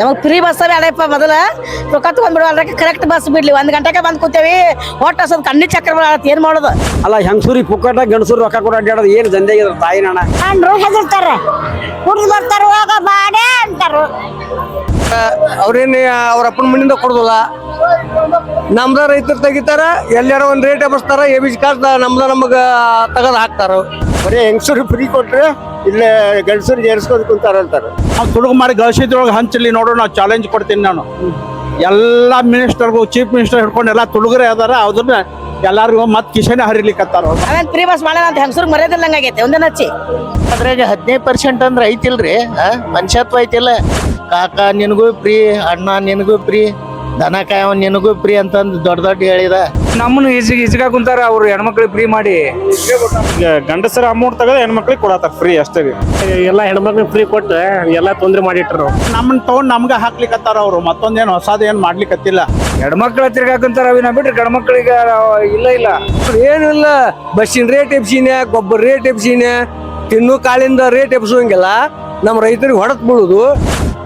ನಮಗ್ free bus ಬೇಡಪ್ಪ ಮೊದಲ. ರೊಕ್ಕ ಅದಕ್ಕೆ ಕರೆಕ್ಟ್ ಬಸ್ ಬಿಡ್ಲಿ. ಒಂದ್ ಗಂಟೆಗೆ ಬಂದ್ ಕೂತೇವಿ. ಹೊಟ್ಟ ಸ್ವಲ್ಪ ಕಣ್ಣಿ ಚಕ್ರ ಬರತ್ತೆ ಏನ್ ಮಾಡೋದು? ಅಲ್ಲ ಹೆಂಗಸೂರಿ ಪುಕ್ಕಟ ಗಂಡಸೂರಿ ರೊಕ್ಕ ಕೊಡ ಅಡ್ಡಾಡೋದು ಏನು ದಂಧೆ ಇದ್ರ ತಾಯಿ ನಾಣ ಕಂಡ್ರು ಹೆದರ್ತಾರ. ಕುಡ್ದು ಬರ್ತಾರ ಹೋಗ ಬಾಡೆ ಅಂತಾರ. ಅವ್ರೇನು ಅವ್ರ ಅಪ್ಪನ ಮುಂದಿಂದ ಕೊಡುದಿಲ್ಲ. ನಮ್ದ ರೈತರು ತೆಗಿತಾರ ಎಲ್ಲಾರ ಒಂದ್ ರೇಟ್ ಎಬಸ್ತಾರ ಎ ಬಿ ಕಾಸ್ ನಮ್ದ ನಮಗ ತಗದ್ ಹಾಕ್ತಾರ. ಬರೀ ಹೆಂಗಸರು ಫ್ರೀ ಕೊಟ್ರೆ ಇಲ್ಲೇ ಗಂಡಸರಿಗೆ ಏರ್ಸ್ಕೊಂಡ್ ಕುಂತಾರ ಅಂತಾರ. ನಾವು ತುಡುಗು ಮಾಡಿ ಗಳಿಸಿದ್ರೊಳಗೆ ಹಂಚಲಿ ನೋಡು ನಾವು ಚಾಲೆಂಜ್ ಕೊಡ್ತೀನಿ ನಾನು. ಎಲ್ಲ ಮಿನಿಸ್ಟರ್ಗೂ ಚೀಫ್ ಮಿನಿಸ್ಟರ್ ಹಿಡ್ಕೊಂಡು ಎಲ್ಲ ತುಡುಗರೇ ಅದಾರ ಅದನ್ನ ಎಲ್ಲಾರಿಗೂ ಮತ್ತೆ ಕಿಶನೆ ಹರಿಲಿಕ್ಕತ್ತಾರ ತ್ರೀ ಅವೇನ್ ಫ್ರೀ ಬಸ್ ಮಾಡೋಣ ಅಂತ ಹೆಂಗಸರು ಮರ್ಯಾದಿಲ್ಲಂಗ ಆಗೈತೆ ಒಂದೇ ನಚ್ಚಿ. ಅದ್ರಾಗ ಹದಿನೈದು ಪರ್ಸೆಂಟ್ ಅಂದ್ರೆ ಐತಿಲ್ರಿ? ಮನುಷ್ಯತ್ವ ಐತಿಲ್ಲ. ಕಾಕ ನಿನಗೂ ಫ್ರೀ ಅಣ್ಣ ನಿನಗೂ ಫ್ರೀ ದನ ಕಾಯವ ನಿನಗೂ ಪ್ರೀ ಅಂತಂದು ದೊಡ್ಡ ದೊಡ್ಡ ಹೇಳಿದ. ನಮ್ಮನ್ನು ಈಜಿಗೆ ಈಜಿಗೆ ಕುಂತಾರ ಅವ್ರು ಹೆಣ್ಮಕ್ಳಿಗೆ ಫ್ರೀ ಮಾಡಿ. ಗಂಡಸರ ಅಮೌಂಟ್ ತಗದ ಹೆಣ್ಮಕ್ಳಿಗೆ ಕೊಡತ್ತ ಫ್ರೀ ಅಷ್ಟೇ ರೀ. ಎಲ್ಲ ಹೆಣ್ಮಕ್ಳಿಗೆ ಫ್ರೀ ಕೊಟ್ಟು ಎಲ್ಲ ತೊಂದರೆ ಮಾಡಿಟ್ರು. ನಮ್ಮನ್ನ ತಗೊಂಡ್ ನಮ್ಗೆ ಹಾಕ್ಲಿಕ್ಕತ್ತಾರ ಅವರು ಮತ್ತೊಂದೇನು ಹೊಸದೇನು ಮಾಡ್ಲಿಕ್ಕತ್ತಿಲ್ಲ ಹೆಣ್ಮಕ್ಳ ತಿರ್ಗಾಕಂತಾರ ಅವಿನ ಬಿಟ್ರೆ ಗಂಡ್ಮಕ್ಳಿಗೆ ಇಲ್ಲ ಇಲ್ಲ. ಏನಿಲ್ಲ ಇಲ್ಲ ಬಸ್ಸಿನ ರೇಟ್ ಎಬ್ಸಿನ ಗೊಬ್ಬರ ರೇಟ್ ಎಬ್ಸಿನ ತಿನ್ನು ಕಾಳಿಂದ ರೇಟ್ ಎಬ್ಸುವಂಗಿಲ್ಲ ನಮ್ಮ ರೈತರಿಗೆ ಹೊಡೆದು ಬೀಳುದು.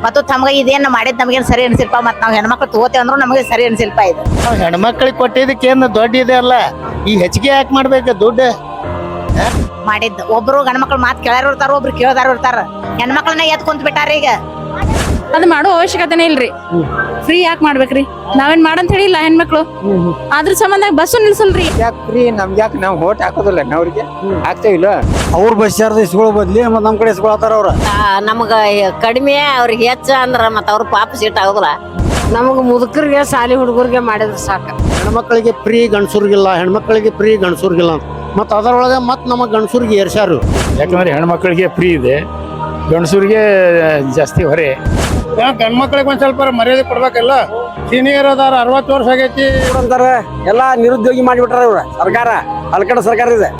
ಮತ್ತು ತಮಗೆ ಇದೇನು ಮಾಡಿದ್ ನಮಗೇನು ಸರಿ ಅನ್ಸಿಲ್ಪ? ಮತ್ ನಾವು ಹೆಣ್ಮಕ್ಳು ತಗೋತೇವೆ ಅಂದ್ರೂ ನಮಗೆ ಸರಿ ಅನ್ಸಿಲ್ಪ ಇದು. ನಾವು ಹೆಣ್ಮಕ್ಳಿಗೆ ಕೊಟ್ಟಿದ್ದಕ್ಕೆ ಏನು ದೊಡ್ಡ ಇದೆ ಅಲ್ಲ? ಈ ಹೆಚ್ಚಿಗೆ ಯಾಕೆ ಮಾಡ್ಬೇಕು ದುಡ್ಡು? ಮಾಡಿದ್ ಒಬ್ರು ಗಂಡ್ಮಕ್ಳು ಮಾತು ಕೇಳಾರ ಇರ್ತಾರ ಒಬ್ರು ಕೇಳದಾರ ಇರ್ತಾರ. ಹೆಣ್ಮಕ್ಳನ್ನ ಎತ್ ಕುಂತ್ ಬಿಟ್ಟಾರ ಈಗ. ಅದ್ ಮಾಡೋ ಅವಶ್ಯಕತೆನೇ ಇಲ್ರಿ. ಫ್ರೀ ಯಾಕೆ ಮಾಡ್ಬೇಕ್ರಿ? ನಾವೇನ್ ಮಾಡಂತ ಹೇಳಿಲ್ಲ ಹೆಣ್ಮಕ್ಳು. ಅದ್ರ ಸಂಬಂಧ ಬಸ್ಸು ನಿಲ್ಸಲ್ರಿ. ಯಾಕೆ ಫ್ರೀ ನಮ್ಗೆ ಯಾಕೆ ನಾವು ಓಟ್ ಹಾಕೋದಿಲ್ಲ ಅವ್ರಿಗೆ? ಹಾಕ್ತೇವಿಲ್ಲ ಅವ್ರ ಬಸ್ ಚಾರ್ಜ್ ಇಸ್ಕೊಳ್ಳೋ ಬದ್ಲಿ ಮತ್ತೆ ನಮ್ಮ ಕಡೆ ಇಸ್ಕೊಳತಾರ ಅವ್ರ? ನಮಗ ಕಡಿಮೆ ಅವ್ರಿಗೆ ಹೆಚ್ಚ ಅಂದ್ರ ಮತ್ತೆ ಅವ್ರ ಪಾಪ ಸೀಟ್ ಆಗುದಿಲ್ಲ. ನಮಗೆ ಮುದುಕರಿಗೆ ಶಾಲಿ ಹುಡುಗರಿಗೆ ಮಾಡಿದ್ರೆ ಸಾಕು. ಹೆಣ್ಮಕ್ಳಿಗೆ ಫ್ರೀ ಗಂಡಸೂರಿಗಿಲ್ಲ ಹೆಣ್ಮಕ್ಳಿಗೆ ಫ್ರೀ ಗಂಡಸೂರಿಗಿಲ್ಲ ಮತ್ತು ಅದರೊಳಗೆ ಮತ್ತೆ ನಮ್ಮ ಗಂಡಸೂರಿಗೆ ಏರ್ಸ್ಯಾರು. ಯಾಕಂದ್ರೆ ಹೆಣ್ಮಕ್ಳಿಗೆ ಫ್ರೀ ಇದೆ. ಗಂಡಸೂರಿಗೆ ಜಾಸ್ತಿ ಹೊರೆ. ಗಂಡ್ಮಕ್ಳಿಗೆ ಒಂದು ಸ್ವಲ್ಪ ಮರ್ಯಾದೆ ಕೊಡ್ಬೇಕಲ್ಲ? ಸೀನಿಯರ್ ಅದಾರ ಅರವತ್ತು ವರ್ಷ ಆಗೈತಿ. ಅಂತಾರೆ ಎಲ್ಲ ನಿರುದ್ಯೋಗಿ ಮಾಡಿಬಿಟ್ರ ಇವ್ರ ಸರ್ಕಾರ ಅಲ್ಕಡ ಸರ್ಕಾರ ಇದೆ.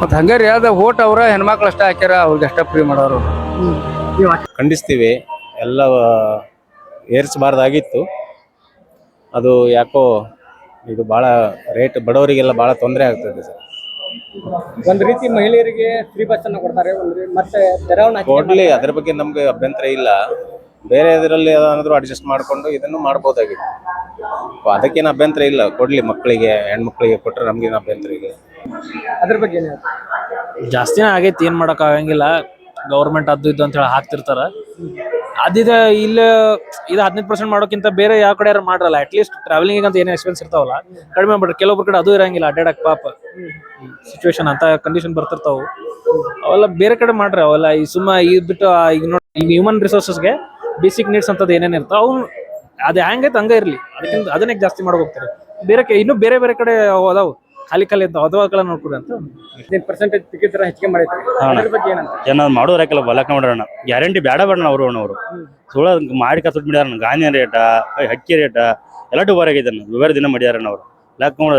ಮತ್ತೆ ರೀ ಅದ ಓಟ್ ಅವ್ರ ಹೆಣ್ಮಕ್ಳು ಅಷ್ಟೇ ಹಾಕ್ಯಾರ ಅವ್ರಿಗೆ ಅಷ್ಟೇ ಫ್ರೀ ಮಾಡೋರು. ಖಂಡಿಸ್ತೀವಿ ಎಲ್ಲ ಏರಿಸಬಾರ್ದಾಗಿತ್ತು. ಅದು ಯಾಕೋ ಇದು ಭಾಳ ರೇಟ್ ಬಡವರಿಗೆಲ್ಲ ಭಾಳ ತೊಂದರೆ ಆಗ್ತದೆ ಸರ್. ಒಂದ್ ರೀತಿ ಮಹಿಳೆಯರಿಗೆ ಫ್ರೀ ಬಸ್ ಅನ್ನ ಕೊಡ್ತಾರೆ. ಒಂದ್ ಮತ್ತೆ ಕೊಡ್ಲಿ ಅದ್ರ ಬಗ್ಗೆ ನಮ್ಗೆ ಅಭ್ಯಂತರ ಇಲ್ಲ. ಬೇರೆ ಇದರಲ್ಲಿ ಏನಾದ್ರು ಅಡ್ಜಸ್ಟ್ ಮಾಡ್ಕೊಂಡು ಇದನ್ನು ಮಾಡ್ಬೋದಾಗಿತ್ತು. ಅದಕ್ಕೇನು ಅಭ್ಯಂತರ ಇಲ್ಲ. ಕೊಡ್ಲಿ ಮಕ್ಕಳಿಗೆ ಹೆಣ್ಮಕ್ಳಿಗೆ ಕೊಟ್ಟರೆ ನಮ್ಗೇನು ಅಭ್ಯಂತರ ಇಲ್ಲ. ಅದ್ರ ಬಗ್ಗೆ ಏನ್ ಜಾಸ್ತಿನೇ ಆಗೈತಿ ಏನ್ ಮಾಡಕ್ ಆಗಂಗಿಲ್ಲ. ಗೌರ್ಮೆಂಟ್ ಅದು ಇದು ಅಂತ ಹೇಳಿ ಹಾಕ್ತಿರ್ತಾರ. ಅದಿದ ಇಲ್ಲ ಇದು ಹದಿನೈದು ಪರ್ಸೆಂಟ್ ಮಾಡೋಕ್ಕಿಂತ ಬೇರೆ ಯಾವ ಕಡೆ ಯಾರು ಮಾಡ್ರಲ್ಲ. ಅಟ್ಲೀಸ್ಟ್ ಟ್ರಾವೆಲಿಂಗ್ ಅಂತ ಏನೇ ಎಕ್ಸ್ಪೆನ್ಸ್ ಇರ್ತಾವಲ್ಲ. ಕಡಿಮೆ ಮಾಡ್ರಿ ಕೆಲವೊಬ್ಬರ ಕಡೆ ಅದು ಇರಂಗಿಲ್ಲ. ಅಡ್ಡಾಡಕ್ ಪಾಪ. ಸಿಚುವೇಶನ್ ಅಂತ ಕಂಡೀಷನ್ ಬರ್ತಿರ್ತಾವು. ಅವೆಲ್ಲ ಬೇರೆ ಕಡೆ ಮಾಡ್ರಿ ಅವೆಲ್ಲ ಈ ಸುಮ್ಮ ಇದು ಬಿಟ್ಟು ಈಗ ನೋಡಿ ಈಗ ಹ್ಯೂಮನ್ ರಿಸೋರ್ಸಸ್ಗೆ ಬೇಸಿಕ್ ನೀಡ್ಸ್ ಅಂತದ್ದು ಏನೇನು ಇರ್ತಾವ ಅವ್ನು ಅದು ಹೆಂಗೈತೆ ಹಂಗೆ ಇರಲಿ. ಅದಕ್ಕಿಂತ ಅದನ್ನೇ ಜಾಸ್ತಿ ಹೋಗ್ತಾರೆ. ಬೇರೆ ಕೈ ಇನ್ನೂ ಬೇರೆ ಬೇರೆ ಕಡೆ ಅದಾವು ಖಾಲಿ ಖಾಲಿ ಅಂತ ಅದವಾಗಳ ನೋಡ್ಕೊಡಿ ಅಂತ. ಹದಿನೈದು ಪರ್ಸೆಂಟೇಜ್ ಟಿಕೆಟ್ ಹೆಚ್ಚಿಗೆ ಮಾಡಿದ್ರು? ಅದ್ರ ಬಗ್ಗೆ ಏನಂತ? ಏನಾದ್ರು ಮಾಡೋರಾಕಿಲ್ಲ ಬಲಕ ಮಾಡೋಣ ಗ್ಯಾರಂಟಿ ಬೇಡ ಬೇಡ ಅವರು ಅವರು ಸುಳ್ಳ ಮಾಡಿ ಕಸಟ್ ಮಾಡ್ಯಾರ ಗಾಂಧಿ ರೇಟ ಹಕ್ಕಿ ರೇಟ ಎಲ್ಲ ಡುಬಾರ್ ವಿವರ ದಿನ ಮಾಡ್ಯಾರ ಅವ್ರು. ಲಾಕ್ ಮಾಡ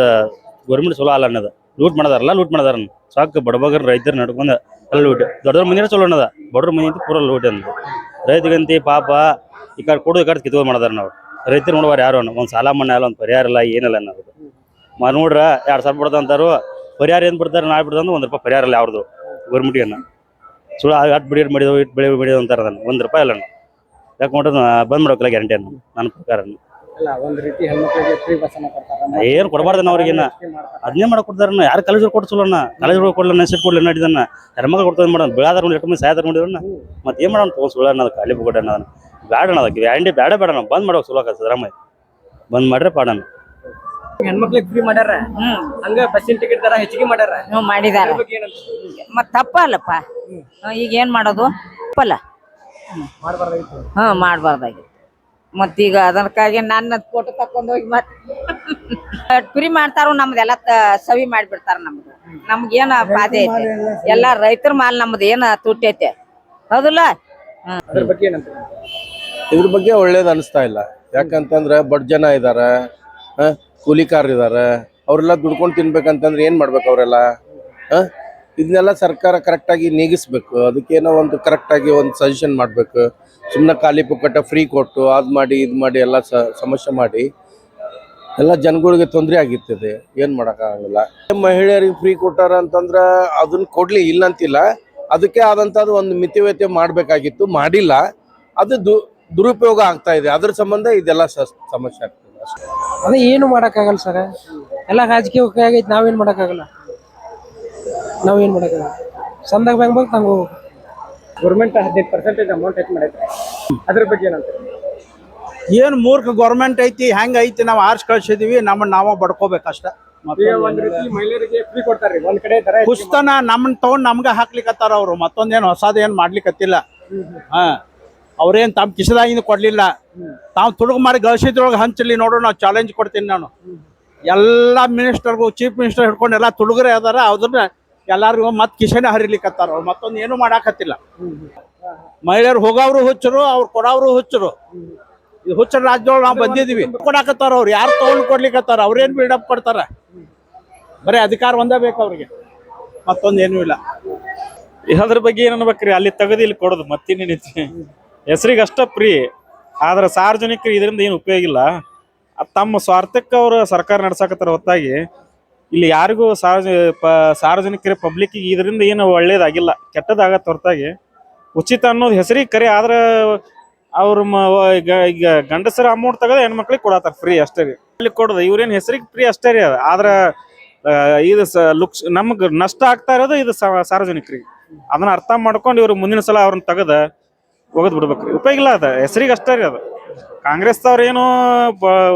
ಗೌರ್ಮೆಂಟ್ ಸುಲ ಅಲ್ಲ ಅನ್ನೋದು ಲೂಟ್ ಮಾಡದಾರಲ್ಲ, ಲೂಟ್ ಮಾಡದಾರ ಸಾಕು ಬಡಬಗರ್ ರೈತರ ನಡ್ಕೊಂಡ ಎಲ್ಲ ಲೂಟ್. ದೊಡ್ಡ ದೊಡ್ಡ ಚಲೋ ಅನ್ನದ. ಬಡವ್ರ ಅಂತ ಪೂರ ಲೂಟ್ ಅಂದ. ರೈತಗಂತಿ ಪಾಪ, ಈ ಕಡೆ ಕೊಡೋದು ಕಡೆ ಕಿತ್ಕೊಂಡು ಮಾಡದಾರ ನಾವು. ರೈತರು ನೋಡುವಾರ ಯಾರು ಒಂದು ಸಾಲ ಮಣ್ಣ ಅಲ್ಲ ಒಂದು ಪರಿಹಾರ ಇಲ್ಲ, ಏನಿಲ್ಲ ಅನ್ನೋದು. ಮ ನೋಡ್ರ, ಎರಡು ಸಾವಿರ ಬಿಡ್ದಂತಾರು ಪರಿಹಾರ ಏನು ಬಿಡ್ತಾರೆ, ನಾಳೆ ಬಿಡ್ದ ಅಂದ್ರೆ ಒಂದು ರೂಪಾಯಿ ಪರಿಹಾರ ಇಲ್ಲ ಅವ್ರದ್ದು ಅನ್ನ ಸುಳ್ಳು ಅಟ್ ಬಿಡಿ ಮಾಡಿದವು ಇಟ್ಟು ಬೆಳೆ ಬಿಡಿದವು ಅಂತಾರೆ ಅದನ್ನು. ಒಂದು ರೂಪಾಯಿ ಇಲ್ಲ ಯಾಕೆ ನೋಡ್ರಿ ಬಂದ್ ಗ್ಯಾರಂಟಿ ಅನ್ನು. ನನ್ನ ಪ್ರಕಾರ ಅಲ್ಲ ಒಂದ್ ರೀತಿ ಹೆಣ್ಮಕ್ಳಿಗೆ ಫ್ರೀ ಬಸ್ ಅನ್ನ ಕೊಡ್ತಾರೆ. ಏನು ಕೊಡಬಾರ್ದನ್ನ ಅವ್ರಿಗೇನ? ಅದನ್ನೇ ಮಾಡಕ್ ಕೊಡ್ತಾರನ್ನ ಯಾರು ಕಾಲೇಜ್ ಕೊಡ್ಸಲ್ಲ ಕಾಲೇಜ್ ಕೊಡ್ಲ ಸೀಟ್ ಕೊಡ್ಲಿ ನಡಿದನ್ನ ಹೆಣ್ಮಕ್ಳು ಕೊಡ್ತದ ಮಾಡೋಣ? ಬೀಳಾದ್ರ ಒಂದು ಎಷ್ಟು ಮಂದಿ ಸಾಯ್ದಾರ ನೋಡಿದ್ರನ್ನ ಮತ್ತೆ ಏನು ಮಾಡೋಣ ತೋರ್ಸ್ ಸುಳ್ಳು ಅನ್ನೋದು ಖಾಲಿ ಬಿಗೋಡ ಅನ್ನೋದನ್ನ ಬೇಡ ಅನ್ನೋದು ಗ್ಯಾರಂಟಿ ಬೇಡ ಬೇಡ ನಾವು ಬಂದ್ ಮಾಡೋಕೆ ಸುಲಕ ಸಿದ್ದರಾಮಯ್ಯ ಬಂದ್ ಮಾಡ್ರೆ ಪಾಡಣ. ಹೆಣ್ಮಕ್ಳಿಗೆ ಫ್ರೀ ಮಾಡ್ಯಾರ? ಹಂಗ ಬಸ್ಸಿನ ಟಿಕೆಟ್ ದರ ಹೆಚ್ಚಿಗೆ ಮಾಡ್ಯಾರ? ಹ್ಞೂ ಮಾಡಿದಾರ. ಅದ್ರ ತಪ್ಪ ಅಲ್ಲಪ್ಪ. ಮತ್ ತಪ್ಪಲ್ಲಪ್ಪ ಈಗ ಏನ್ ಮಾಡೋದು? ತಪ್ಪಲ್ಲ. ಮಾಡ್ಬಾರ್ದಾಗಿತ್ತು. ಹಾ ಮಾಡ್ಬಾರ್ದಾಗಿತ್ತು. ಮತ್ತೀಗ ಅದಕ್ಕಾಗಿ ನನ್ನ ಫೋಟೋ ತಕೊಂಡ್ ಹೋಗಿ ಮತ್ತೆ ಫ್ರೀ ಮಾಡ್ತಾರ ನಮ್ದೆಲ್ಲ ತ- ಸವಿ ಮಾಡ್ಬಿಡ್ತಾರ ನಮ್ದು ನಮ್ಗೇನ ಬಾಧೆ ಐತೆ? ಎಲ್ಲ ರೈತರ ಮಾಲ್ ನಮ್ದು ಏನ ತುಟ್ಟೈತೆ ಹೌದಲ್ಲ? ಅದ್ರ ಬಗ್ಗೆ ಏನಂತ ಇದ್ರ ಬಗ್ಗೆ ಒಳ್ಳೇದು ಅನಿಸ್ತಾ ಇಲ್ಲ. ಯಾಕಂತಂದ್ರೆ ಬಡ್ ಜನ ಇದಾರ ಕೂಲಿಕಾರ ಇದಾರ ಇದಾರೆ ಅವರೆಲ್ಲ ದುಡ್ಕೊಂಡು ತಿನ್ಬೇಕಂತಂದ್ರೆ ಏನ್ ಮಾಡ್ಬೇಕು ಅವರೆಲ್ಲ? ಇದನ್ನೆಲ್ಲ ಸರ್ಕಾರ ಕರೆಕ್ಟಾಗಿ ನೀಗಿಸ್ಬೇಕು. ಅದಕ್ಕೇನೋ ಒಂದು ಕರೆಕ್ಟಾಗಿ ಒಂದು ಸಜೆಷನ್ ಮಾಡಬೇಕು. ಸುಮ್ಮನೆ ಖಾಲಿ ಪುಕ್ಕಟ ಫ್ರೀ ಕೊಟ್ಟು ಅದು ಮಾಡಿ ಇದು ಮಾಡಿ ಎಲ್ಲ ಸಮಸ್ಯೆ ಮಾಡಿ ಎಲ್ಲ ಜನಗಳಿಗೆ ತೊಂದರೆ ಆಗಿರ್ತದೆ. ಏನು ಮಾಡೋಕ್ಕಾಗಲ್ಲ ಮಹಿಳೆಯರಿಗೆ ಫ್ರೀ ಕೊಟ್ಟಾರ ಅಂತಂದ್ರೆ ಅದನ್ನ ಕೊಡಲಿ ಇಲ್ಲ ಅಂತಿಲ್ಲ ಅದಕ್ಕೆ ಆದಂಥದ್ದು ಒಂದು ಮಿತಿವ್ಯತೆ ಮಾಡಬೇಕಾಗಿತ್ತು. ಮಾಡಿಲ್ಲ. ಅದು ದುರುಪಯೋಗ ಆಗ್ತಾ ಇದೆ. ಅದ್ರ ಸಂಬಂಧ ಇದೆಲ್ಲ ಸಮಸ್ಯೆ ಆಗ್ತದೆ ಅದೇ ಏನು ಮಾಡೋಕ್ಕಾಗಲ್ಲ ಸರ್. ಎಲ್ಲ ರಾಜಕೀಯ ಮಾಡೋಕ್ಕಾಗಲ್ಲ ಮಾಡಕ್ಕಾಗಲ್ಲ. ನಾವೇನ್ ಮಾಡಕ್ಕಾಗಲ್ಲ. ಸಂದಾಗ ಬ್ಯಾಂಕ್ ಬಂದು ತಂಗ ಗೌರ್ಮೆಂಟ್ ಹದಿನೈದು ಪರ್ಸೆಂಟೇಜ್ ಅಮೌಂಟ್ ಹೆಚ್ಚು ಮಾಡೈತೆ ಅದ್ರ ಬಗ್ಗೆ ಏನಂತ ಏನು ಮೂರ್ಖ ಗೌರ್ಮೆಂಟ್ ಐತಿ ಹೆಂಗ್ ಐತಿ ನಾವು ಆರ್ಸ್ ಕಳ್ಸಿದೀವಿ ನಮ್ಮನ್ನ ನಾವು ಬಡ್ಕೋಬೇಕಷ್ಟ ಒಂದ್ ರೀತಿ ಮಹಿಳೆಯರಿಗೆ ಫ್ರೀ ಕೊಡ್ತಾರ್ರಿ ಒಂದ್ ಕಡೆ ದರ ಪುಸ್ತನ ನಮ್ಮನ್ ತಗೊಂಡ್ ನಮ್ಗ ಹಾಕ್ಲಿಕತ್ತಾರ ಅವ್ರು ಮತ್ತೊಂದೇನು ಹೊಸದೇನು ಏನ್ ಮಾಡ್ಲಿಕತ್ತಿಲ್ಲ. ಹಾ. ಅವ್ರೇನ್ ತಮ್ಮ ಕಿಸದಾಗಿಂದ ಕೊಡ್ಲಿಲ್ಲ. ತಾವು ತುಡುಗ ಮಾಡಿ ಗಳಿಸಿದ್ರೊಳಗೆ ಹಂಚಲಿ ನೋಡು ನಾವು ಚಾಲೆಂಜ್ ಕೊಡ್ತೀನಿ ನಾನು. ಎಲ್ಲ ಮಿನಿಸ್ಟರ್ಗೂ ಚೀಫ್ ಮಿನಿಸ್ಟರ್ ಹಿಡ್ಕೊಂಡು ಎಲ್ಲಾ ತುಡುಗರೇ ಅದಾರ ಅದನ್ನ ಎಲ್ಲಾರಿಗೂ ಮತ್ ಕಿಶನೆ ಹರಿಲಿಕತ್ತಾರ ಅವ್ರು ಮತ್ತೊಂದು ಏನು ಮಾಡಾಕತ್ತಿಲ್ಲ. ಮಹಿಳೆಯರು ಹೋಗವ್ರು ಹುಚ್ಚರು ಅವ್ರು ಕೊಡವ್ರು ಹುಚ್ಚರು. ಈ ಹುಚ್ಚರ ರಾಜ್ಯದೊಳಗೆ ನಾವು ಬಂದಿದೀವಿ. ಕೊಡಾಕತ್ತಾರ ಅವ್ರು ಯಾರು ತಗೊಂಡ್ ಕೊಡ್ಲಿಕತ್ತಾರ ಅವ್ರೇನ್ ಬಿಲ್ಡಪ್ ಕೊಡ್ತಾರ? ಬರೀ ಅಧಿಕಾರ ಒಂದೇ ಬೇಕು ಅವ್ರಿಗೆ. ಮತ್ತೊಂದೇನು ಇಲ್ಲ. ಅದ್ರ ಬಗ್ಗೆ ಏನ್ ಅನ್ಬೇಕ್ರಿ? ಅಲ್ಲಿ ತೆಗೆದು ಇಲ್ಲಿ ಕೊಡೋದು ಮತ್ತಿನ್ನೇನೈತಿ ಹೆಸರಿಗೆ ಅಷ್ಟ ಫ್ರೀ ಆದ್ರೆ ಸಾರ್ವಜನಿಕರು ಇದರಿಂದ ಏನು ಉಪಯೋಗ ಇಲ್ಲ. ತಮ್ಮ ಸ್ವಾರ್ಥಕ್ಕೆ ಅವರು ಸರ್ಕಾರ ನಡ್ಸಾಕತ್ತಾರ ಹೊತ್ತಾಗಿ. ಇಲ್ಲಿ ಯಾರಿಗೂ ಸಾರ್ವಜ, ಪ- ಸಾರ್ವಜನಿಕರ ಪಬ್ಲಿಕ್ ಇದರಿಂದ ಏನು ಒಳ್ಳೇದಾಗಿಲ್ಲ. ಕೆಟ್ಟದಾಗತ್ತ ಹೊರತಾಗಿ. ಉಚಿತ ಅನ್ನೋದು ಹೆಸರಿಗೆ ಕರೆ, ಆದ್ರೆ ಅವ್ರ ಈಗ ಗಂಡಸರ ಅಮೌಂಟ್ ತೆಗೆದು ಹೆಣ್ಮಕ್ಳಿಗೆ ಕೊಡತ್ತಾರ ಫ್ರೀ ಅಷ್ಟೇ ರೀ. ಕೊಡೋದು, ಇವ್ರೇನ್ ಹೆಸರಿಗೆ ಫ್ರೀ ಅಷ್ಟೇ ರೀ ಆದ್ರೆ ಇದು ಲುಕ್ಸ್, ನಮಗೆ ನಷ್ಟ ಆಗ್ತಾ ಇರೋದು ಇದು ಸಾರ್ವಜನಿಕರಿಗೆ. ಅದನ್ನ ಅರ್ಥ ಮಾಡ್ಕೊಂಡು ಇವ್ರು ಮುಂದಿನ ಸಲ ಅವ್ರನ್ನ ತೆಗೆದ ಒಗದ್ ಬಿಡ್ಬೇಕ್ರಿ. ಉಪಯೋಗ ಇಲ್ಲ ಅದ. ಹೆಸರಿಗೆ ಅಷ್ಟೇ ರೀ ಅದು. ಕಾಂಗ್ರೆಸ್ದವ್ರು ಏನು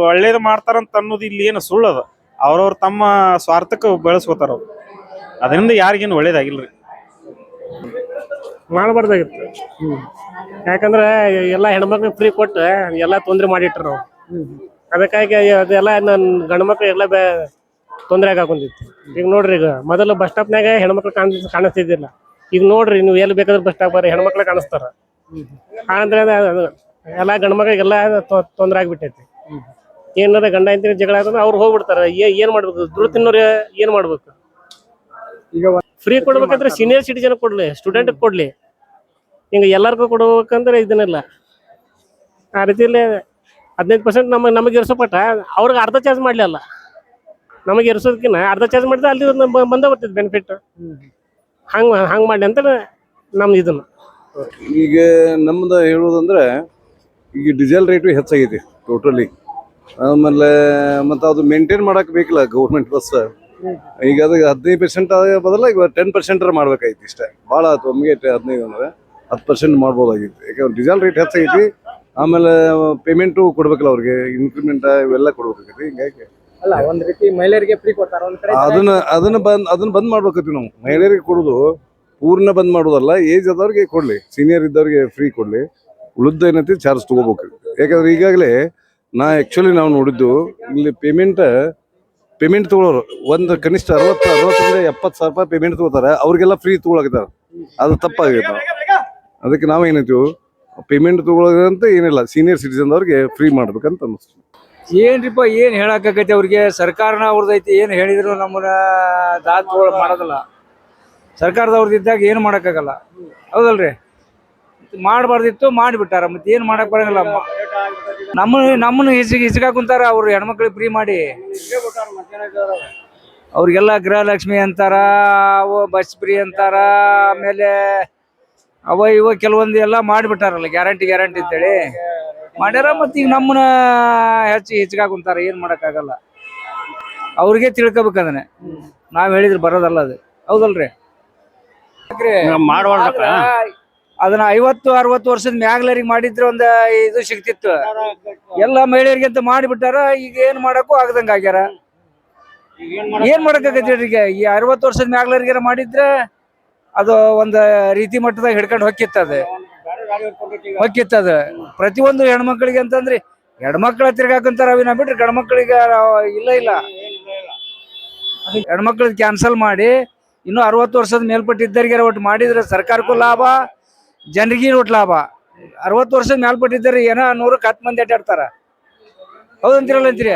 ಒಳ್ಳೇದು ಮಾಡ್ತಾರಂತ ಅನ್ನೋದು ಇಲ್ಲಿ ಏನು ಅದ ಅವ್ರವ್ರ ತಮ್ಮ ಸ್ವಾರ್ಥಕ್ಕೆ ಬೆಳೆಸ್ಕೋತಾರ ಅವ್ರು. ಅದರಿಂದ ಯಾರಿಗೇನು ಒಳ್ಳೇದಾಗಿಲ್ರಿ. ಮಾಡಬಾರ್ದಾಗಿತ್ತು. ಯಾಕಂದ್ರೆ ಎಲ್ಲ ಹೆಣ್ಮಕ್ಳಿಗೆ ಫ್ರೀ ಕೊಟ್ಟು ಎಲ್ಲ ತೊಂದರೆ ಮಾಡಿಟ್ರು ನಾವು ಅದಕ್ಕಾಗಿ ಅದೆಲ್ಲ ನನ್ನ ಗಂಡು ಮಕ್ಳು ಎಲ್ಲ ಬೇ ತೊಂದರೆ ಆಗಾಕೊಂಡಿತ್ತು. ಈಗ ನೋಡ್ರಿ ಈಗ ಮೊದಲು ಬಸ್ ಸ್ಟಾಪ್ನಾಗ ಹೆಣ್ಮಕ್ಳು ಕಾಣ ಕಾಣಿಸ್ತಿದ್ದಿಲ್ಲ. ಈಗ ನೋಡ್ರಿ ನೀವು ಎಲ್ಲಿ ಬೇಕಾದ್ರೆ ಬಸ್ ಸ್ಟಾಪ್ ಬರ್ರಿ, ಹೆಣ್ಮಕ್ಳು ಕಾಣಿಸ್ತಾರ. ಅದು ಎಲ್ಲ ಗಂಡು ಮಕ್ಳಿಗೆಲ್ಲ ತೊಂದ್ರೆ ಆಗ್ಬಿಟ್ಟೈತಿ. ಏನಾರ ಗಂಡ ಹೆಂಡತಿ ಜಗಳ ಆದ್ರೆ ಅವ್ರು ಹೋಗ್ಬಿಡ್ತಾರೆ. ಏನ್ ಮಾಡ್ಬೇಕು? ದುಡ್ಡು ತಿನ್ನೋರು ಏನ್ ಮಾಡ್ಬೇಕು? ಈಗ ಫ್ರೀ ಕೊಡ್ಬೇಕಂದ್ರೆ ಸೀನಿಯರ್ ಸಿಟಿಜನ್ ಕೊಡ್ಲಿ ಸ್ಟೂಡೆಂಟ್ ಕೊಡ್ಲಿ. ಹಿಂಗ ಎಲ್ಲರಿಗೂ ಕೊಡ್ಬೇಕಂದ್ರೆ ಇದನ್ನೆಲ್ಲ. ಆ ರೀತಿಯಲ್ಲಿ ಹದಿನೈದು ಪರ್ಸೆಂಟ್ ನಮಗೆ ನಮಗೆ ಇರಿಸೋಪಟ್ಟ ಅವ್ರಿಗೆ ಅರ್ಧ ಚಾರ್ಜ್ ಮಾಡ್ಲಿಲ್ಲ. ನಮಗೆ ಇರಿಸೋದಕ್ಕಿಂತ ಅರ್ಧ ಚಾರ್ಜ್ ಮಾಡಿದ್ರೆ ಅಲ್ಲಿ ಬಂದೇ ಬರ್ತೈತೆ ಬೆನಿಫಿಟ್ ಹಂಗೆ ಹಂಗೆ ಮಾಡಿ ಅಂತ ನಮ್ದು ಇದನ್ನು. ಈಗ ನಮ್ದು ಹೇಳೋದಂದ್ರೆ ಈಗ ಡೀಸೆಲ್ ರೇಟು ಹೆಚ್ಚಾಗೈತಿ ಟೋಟಲಿ ಆಮೇಲೆ ಮತ್ತೆ ಅದು ಮೇಂಟೈನ್ ಮಾಡಕ್ ಬೇಕಿಲ್ಲ ಗೌರ್ಮೆಂಟ್ ಬಸ್ ಈಗ ಅದಕ್ಕೆ ಹದಿನೈದು ಪರ್ಸೆಂಟ್ ಬದಲ ಈಗ ಟೆನ್ ಪರ್ಸೆಂಟ್ ಮಾಡ್ಬೇಕಾಯ್ತು ಇಷ್ಟೇ. ಭಾಳ ಆಯ್ತು ಒಮ್ಮೆ ಹದಿನೈದು ಅಂದ್ರೆ ಹತ್ತು ಪರ್ಸೆಂಟ್ ಮಾಡ್ಬೋದಾಗಿತ್ತು. ಯಾಕಂದ್ರೆ ಡೀಸೆಲ್ ರೇಟ್ ಹೆಚ್ಚಾಗೈತಿ ಆಮೇಲೆ ಪೇಮೆಂಟು ಕೊಡ್ಬೇಕಲ್ಲ ಅವ್ರಿಗೆ ಇನ್ಕ್ರಿಮೆಂಟ್ ಇವೆಲ್ಲ ಕೊಡ್ಬೇಕಾಗೈತಿ ಹಿಂಗಾಗಿ ಅಲ್ಲ ಒಂದ್ ರೀತಿ ಮಹಿಳೆಯರಿಗೆ ಫ್ರೀ ಕೊಡ್ತಾರ ಒಂದ್ ಕಡೆ ಅದನ್ನ ಅದನ್ನ ಬಂದ್ ಅದನ್ನ ಬಂದ್ ಮಾಡ್ಬೇಕತ್ತಿ ನಾವು. ಮಹಿಳೆಯರಿಗೆ ಕೊಡುದು ಪೂರ್ಣ ಬಂದ್ ಮಾಡೋದಲ್ಲ ಏಜ್ ಆದವ್ರಿಗೆ ಕೊಡ್ಲಿ ಸೀನಿಯರ್ ಇದ್ದವ್ರಿಗೆ ಫ್ರೀ ಕೊಡ್ಲಿ ಉಳಿದ ಏನೈತಿ ಚಾರ್ಜ್ ತಗೋಬೇಕು. ಯಾಕಂದ್ರೆ ಈಗಾಗಲೇ ನಾ ಆ್ಯಕ್ಚುಲಿ ನಾವು ನೋಡಿದ್ದು ಇಲ್ಲಿ ಪೇಮೆಂಟ್ ಪೇಮೆಂಟ್ ತೊಗೊಳೋರು. ಒಂದು ಕನಿಷ್ಠ ಅರವತ್ತು, ಅರವತ್ತರಿಂದ ಎಪ್ಪತ್ತು ಸಾವಿರ ರೂಪಾಯಿ ಪೇಮೆಂಟ್ ತಗೋತಾರೆ. ಅವ್ರಿಗೆಲ್ಲ ಫ್ರೀ ತಗೊಳಕತ್ತಾರ. ಅದು ತಪ್ಪಾಗೈತೆ. ಅದಕ್ಕೆ ನಾವು ಪೇಮೆಂಟ್ ತೊಗೊಳೋದಂತ ಏನಿಲ್ಲ. ಸೀನಿಯರ್ ಸಿಟಿಸನ್ ಅವ್ರಿಗೆ ಫ್ರೀ ಮಾಡ್ಬೇಕಂತ ಅನ್ನಿಸ್ತು. ಏನ್ರಿಪ್ಪ, ಏನು ಹೇಳಕ್ಕಾಗೈತಿ ಅವ್ರಿಗೆ? ಸರ್ಕಾರನ ಅವ್ರದೈತಿ, ಏನು ಹೇಳಿದ್ರು ನಮ್ಮನ್ನ ದಾತ್ ಮಾಡೋದಿಲ್ಲ. ಸರ್ಕಾರದವ್ರದ್ದು ಇದ್ದಾಗ ಏನು ಮಾಡಕ್ಕಾಗಲ್ಲ. ಹೌದಲ್ರಿ? ಮಾಡಬಾರ್ದಿತ್ತು ಮಾಡಿಬಿಟ್ಟಾರ. ಮತ್ತೆ ಏನು ಮಾಡಕ್ ಬರಂಗಿಲ್ಲ. ನಮ್ಮ ನಮ್ಮನ್ನು ಹಿಸಿಗೆ ಕುಂತಾರ ಅವ್ರು ಹೆಣ್ಮಕ್ಳಿಗೆ ಫ್ರೀ ಮಾಡಿ. ಅವ್ರಿಗೆಲ್ಲ ಗೃಹಲಕ್ಷ್ಮಿ ಅಂತಾರ ಅವು ಬಸ್ ಫ್ರೀ ಅಂತಾರ ಆಮೇಲೆ ಅವ ಇವ ಕೆಲವೊಂದು ಎಲ್ಲ ಮಾಡಿಬಿಟ್ಟಾರಲ್ಲ ಗ್ಯಾರಂಟಿ ಗ್ಯಾರಂಟಿ ಅಂತೇಳಿ. ಮಾಡ್ಯಾರ ಮತ್ತೆ ಈಗ ನಮ್ಮನ್ನ ಹೆಚ್ಚು ಹೆಚ್ಚಿಗೆ ಕುಂತಾರ ಏನ್ ಮಾಡಕ್ಕಾಗಲ್ಲ. ಅವ್ರಿಗೆ ತಿಳ್ಕೊಬೇಕು ಅದನ್ನ ನಾವ್ ಹೇಳಿದ್ರೆ ಬರೋದಲ್ಲ ಅದು. ಹೌದಲ್ರಿ? ಮಾಡಬಾರ್ದಕ್ಕ ಆದ್ರ ಅದನ್ನ ಐವತ್ತು, ಅರವತ್ತು ವರ್ಷದ ಮ್ಯಾಗ್ಲರಿಗೆ ಮಾಡಿದ್ರೆ ಒಂದ ಇದು ಸಿಗ್ತಿತ್ತು. ಎಲ್ಲ ಮಹಿಳೆಯರಿಗೆ ಅಂತ ಮಾಡಿಬಿಟ್ಟಾರ, ಈಗ ಏನ್ ಮಾಡಕ್ಕೂ ಆಗದಂಗ ಆಗ್ಯಾರ. ಏನ್ ಮಾಡಕ್ಕಾಗತ್ತೆ ಈಗ ಈ ಅರವತ್ತು ವರ್ಷದ ಮ್ಯಾಗ್ಲರಿಗೆ ಮಾಡಿದ್ರೆ ಅದು ಒಂದ ರೀತಿ ಮಟ್ಟದಾಗ ಹಿಡ್ಕೊಂಡು ಹೊಕ್ಕಿತ್ತದ ಹೊಕ್ಕಿತ್ತದ ಪ್ರತಿಯೊಂದು ಹೆಣ್ಮಕ್ಳಿಗೆ ಅಂತಂದ್ರಿ, ಹೆಣ್ಮಕ್ಳ ತಿರ್ಗಾಕಂತಾರ ಅವಿನ ಬಿಟ್ರೆ ಗಂಡ್ಮಕ್ಳಿಗೆ ಇಲ್ಲ ಇಲ್ಲ. ಹೆಣ್ಮಕ್ಳದ್ ಕ್ಯಾನ್ಸಲ್ ಮಾಡಿ, ಇನ್ನು ಅರವತ್ತು ವರ್ಷದ ಮೇಲ್ಪಟ್ಟಿದ್ದರಿಗೆ ಒಟ್ಟು ಮಾಡಿದ್ರೆ ಸರ್ಕಾರಕ್ಕೂ ಲಾಭ ಜನರಿಗೆ ಒಟ್ಟು ಲಾಭ. ಅರವತ್ತು ವರ್ಷದ ಮೇಲ್ಪಟ್ಟಿದ್ದಾರೆ ಏನೋ ನೂರಕ್ಕೆ ಹತ್ತು ಮಂದಿ ಅಡ್ಡಾಡ್ತಾರ. ಹೌದಂತಿರಲ್ಲ ಅಂತೀರಿ?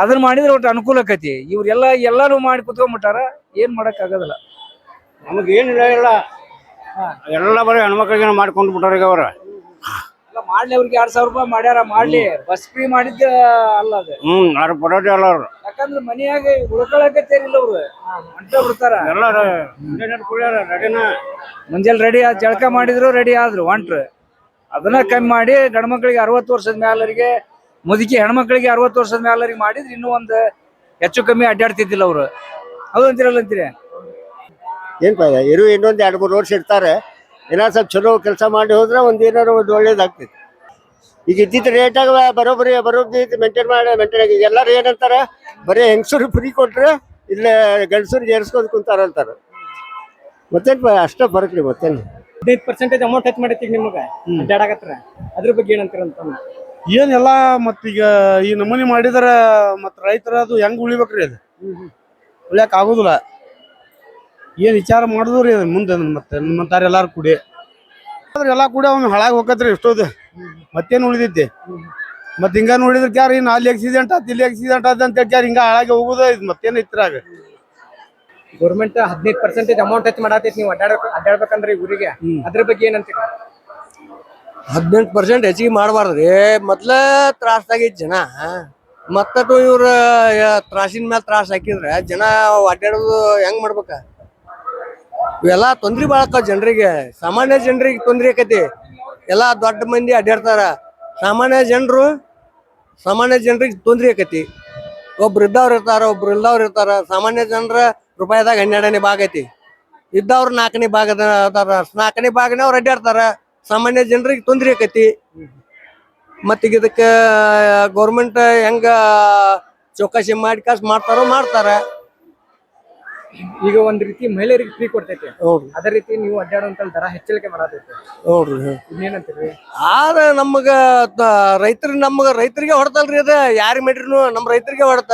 ಅದನ್ನ ಮಾಡಿದ್ರೆ ಒಟ್ಟು ಅನುಕೂಲ ಆಕತಿ. ಇವ್ರೆಲ್ಲ ಎಲ್ಲಾರು ಮಾಡಿ ಕುತ್ಕೊಂಡ್ಬಿಟ್ಟಾರ ಏನ್ ಮಾಡಕ್ ಆಗೋದಿಲ್ಲ ನಮಗೇನಿಲ್ಲ ಎಲ್ಲ. ಇಲ್ಲ ಎಲ್ಲ ಬರೀ ಹೆಣ್ಮಕ್ಳಿಗೆ ಮಾಡ್ಕೊಂಡು ಬಿಟ್ಟಾರ ಈಗ ಅವ್ರ. ಮಾಡ್ಲಿ ಅವ್ರಿಗೆ ಎರಡ್ ಸಾವಿರ ರೂಪಾಯಿ ಮಾಡ್ಯಾರ ಮಾಡ್ಲಿ. ಬಸ್ ಫ್ರೀ ಮಾಡಿದ್ದ ಅಲ್ಲ ಅದು. ಹ್ಮ್ ಅವ್ರು ಬರೋದೇ ಅಲ್ಲ ಅವ್ರು. ಯಾಕಂದ್ರೆ ಮನೆಯಾಗ ಉಳ್ಕೊಳಕತ್ತೇರಿಲ್ಲ ಅವ್ರು. ಅಂಟ ಬಿಡ್ತಾರ ಎಲ್ಲ ಕುಡಿಯಾರ ರೆಡಿನ ಮುಂಜಾನೆ ರೆಡಿ ಜಳಕ ಮಾಡಿದ್ರು ರೆಡಿ ಆದ್ರು ಹೊಂಟ್ರು ಅದನ್ನ ಕಮ್ಮಿ ಮಾಡಿ ಗಂಡ್ಮಕ್ಳಿಗೆ ಅರವತ್ತು ವರ್ಷದ ಮ್ಯಾಲರಿಗೆ ಮುದುಕಿ ಹೆಣ್ಮಕ್ಳಿಗೆ ಅರವತ್ತು ವರ್ಷದ ಮ್ಯಾಲರಿಗೆ ಮಾಡಿದ್ರೆ ಇನ್ನೂ ಒಂದು ಹೆಚ್ಚು ಕಮ್ಮಿ ಅಡ್ಡಾಡ್ತಿದ್ದಿಲ್ಲ ಅವ್ರು. ಅದು ಅಂತೀರಲ್ಲ ಅಂತೀರಿ? ಏನ್ ಪಾಯ ಇರು ಇನ್ನೊಂದು ಎರಡ್ ಮೂರು ವರ್ಷ ಇರ್ತಾರೆ. ಏನೋ ಸ್ವಲ್ಪ ಚಲೋ ಕೆಲಸ ಮಾಡಿ ಹೋದ್ರೆ ಒಂದ್ ಏನಾರು ಒಂದು ಒಳ್ಳೇದಾಗ್ತೈತಿ ಈಗ ಇದ್ದಿದ್ದ ರೇಟಾಗ ಬರೋಬ್ಬರಿ ಬರೋಬ್ಬರಿ ಮೇಂಟೈನ್ ಮಾಡಿ ಮೇಂಟೈನ್ ಆಗಿ. ಎಲ್ಲರೂ ಏನಂತಾರೆ ಬರೀ ಹೆಂಗಸರು ಫ್ರೀ ಕೊಟ್ರೆ ಇಲ್ಲ ಗಂಡಸರಿಗೆ ಏರ್ಸ್ಕೊಂಡು ಕುಂತಾರ ಅಂತಾರ. ಮತ್ತೇನು ಅಷ್ಟೇ ಅಷ್ಟ ಮತ್ತೆ ರೀ ಮತ್ತೇನು? ಹದಿನೈದು ಪರ್ಸೆಂಟೇಜ್ ಅಮೌಂಟ್ ಹೆಚ್ಚು ಮಾಡೈತಿ ನಿಮಗೆ. ಅಡ್ಡಾಡಕತ್ರ ಅದ್ರ ಬಗ್ಗೆ ಏನಂತೀರ ಅಂತ ಏನೆಲ್ಲ ಮತ್ತೀಗ ಈ ನಮೂನಿ ಮಾಡಿದ್ರೆ ಮತ್ ರೈತರ ಅದು ಹೆಂಗ್ ಉಳಿಬೇಕ್ರಿ ಅದು? ಉಳಿಯಕ್ ಆಗುದಿಲ್ಲ. ಏನ್ ವಿಚಾರ ಮಾಡುದ್ರಿ ಮುಂದೆ ಮತ್ತೆ ನಿಮ್ಮಂತಾರ ಎಲ್ಲಾರು ಕೂಡಿ? ಆದ್ರೆ ಎಲ್ಲ ಕೂಡ ಅವ್ನು ಹಾಳಾಗಿ ಹೋಗತ್ರಿ ಎಷ್ಟೋದು. ಮತ್ತೇನು ಉಳಿದೈತಿ ಮತ್ತೆ ಹಿಂಗ ನೋಡಿದ್ರೆ ಕ್ಯಾರ ಇನ್ನು ಅಲ್ಲಿ ಆಕ್ಸಿಡೆಂಟ್ ಆತ ಇಲ್ಲಿ ಆಕ್ಸಿಡೆಂಟ್ ಆತ ಅಂತ ಯಾರು ಹಿಂಗ ಹಾಳಾಗಿ ಹೋಗುದ ಇದು ಮತ್ತೇನು ಇತ್ರಾಗ ಗೌರ್ಮೆಂಟ್ ಹದಿನೈದು ಪರ್ಸೆಂಟೇಜ್ ಅಮೌಂಟ್ ಹೆಚ್ಚು ಮಾಡತೈತಿ ನೀವು ಅಡ್ಡಾಡ ಅಡ್ಡಾಡ್ಬೇಕಂದ್ರೆ ಊರಿಗೆ. ಅದ್ರ ಬಗ್ಗೆ ಏನಂತೀರಿ ಹದಿನೆಂಟು ಪರ್ಸೆಂಟ್ ಹೆಚ್ಚಿಗೆ ಮಾಡಬಾರ್ದ್ರಿ. ಮೊದ್ಲ ತ್ರಾಸ್ದಾಗಿದ್ ಜನ. ಮತ್ತಟ್ಟು ಇವ್ರ ತ್ರಾಸಿನ ಮೇಲೆ ತ್ರಾಸ ಹಾಕಿದ್ರೆ ಜನ ಅಡ್ಡಾಡೋದು ಹೆಂಗ್ ಮಾಡ್ಬೇಕ? ಇವೆಲ್ಲ ತೊಂದ್ರೆ ಬಾಳಕ್ಕ ಜನರಿಗೆ. ಸಾಮಾನ್ಯ ಜನರಿಗೆ ತೊಂದ್ರೆ ಆಕೈತಿ. ಎಲ್ಲ ದೊಡ್ಡ ಮಂದಿ ಅಡ್ಡಾಡ್ತಾರ ಸಾಮಾನ್ಯ ಜನರು, ಸಾಮಾನ್ಯ ಜನರಿಗೆ ತೊಂದ್ರೆ ಆಕತಿ. ಒಬ್ರು ಇದ್ದವ್ರು ಇರ್ತಾರ, ಒಬ್ರು ಇಲ್ದವ್ರು ಇರ್ತಾರ. ಸಾಮಾನ್ಯ ಜನರ ರೂಪಾಯಿದಾಗ ಹನ್ನೆರಡನೇ ಭಾಗ ಐತಿ. ಇದ್ದವ್ರು ನಾಲ್ಕನೇ ಭಾಗದ ಅದಾರ. ನಾಲ್ಕನೇ ಭಾಗನವ್ರು ಅಡ್ಡಾಡ್ತಾರ ಸಾಮಾನ್ಯ ಜನರಿಗೆ ತೊಂದ್ರೆ ಆಕೈತಿ. ಮತ್ತೀಗ ಇದಕ್ಕೆ ಗೌರ್ಮೆಂಟ್ ಹೆಂಗ ಚೌಕಾಸಿ ಮಾಡಿ, ಕಾಸು ಮಾಡ್ತಾರೋ ಮಾಡ್ತಾರ. ಈಗ ಒಂದ್ ರೀತಿ ಮಹಿಳೆಯರಿಗೆ ಫ್ರೀ ಕೊಡ್ತೈತಿ. ಹೌದ್ರಿ. ಅದೇ ರೀತಿ ನೀವು ಅಡ್ಡಾಡುವಂತ ದರ ಹೆಚ್ಚಳಿಕೆ ಮಾಡತೈತಿ ನೋಡ್ರಿ ಇನ್ನೇನಂತೀರಿ? ಆದ್ರೆ ನಮಗ ರೈತರ ನಮಗ ರೈತರಿಗೆ ಹೊಡ್ತಲ್ರಿ ಅದ ಯಾರಿಗೆ ಮಾಡಿರ್ನು ನಮ್ಮ ರೈತರಿಗೆ ಹೊಡತ.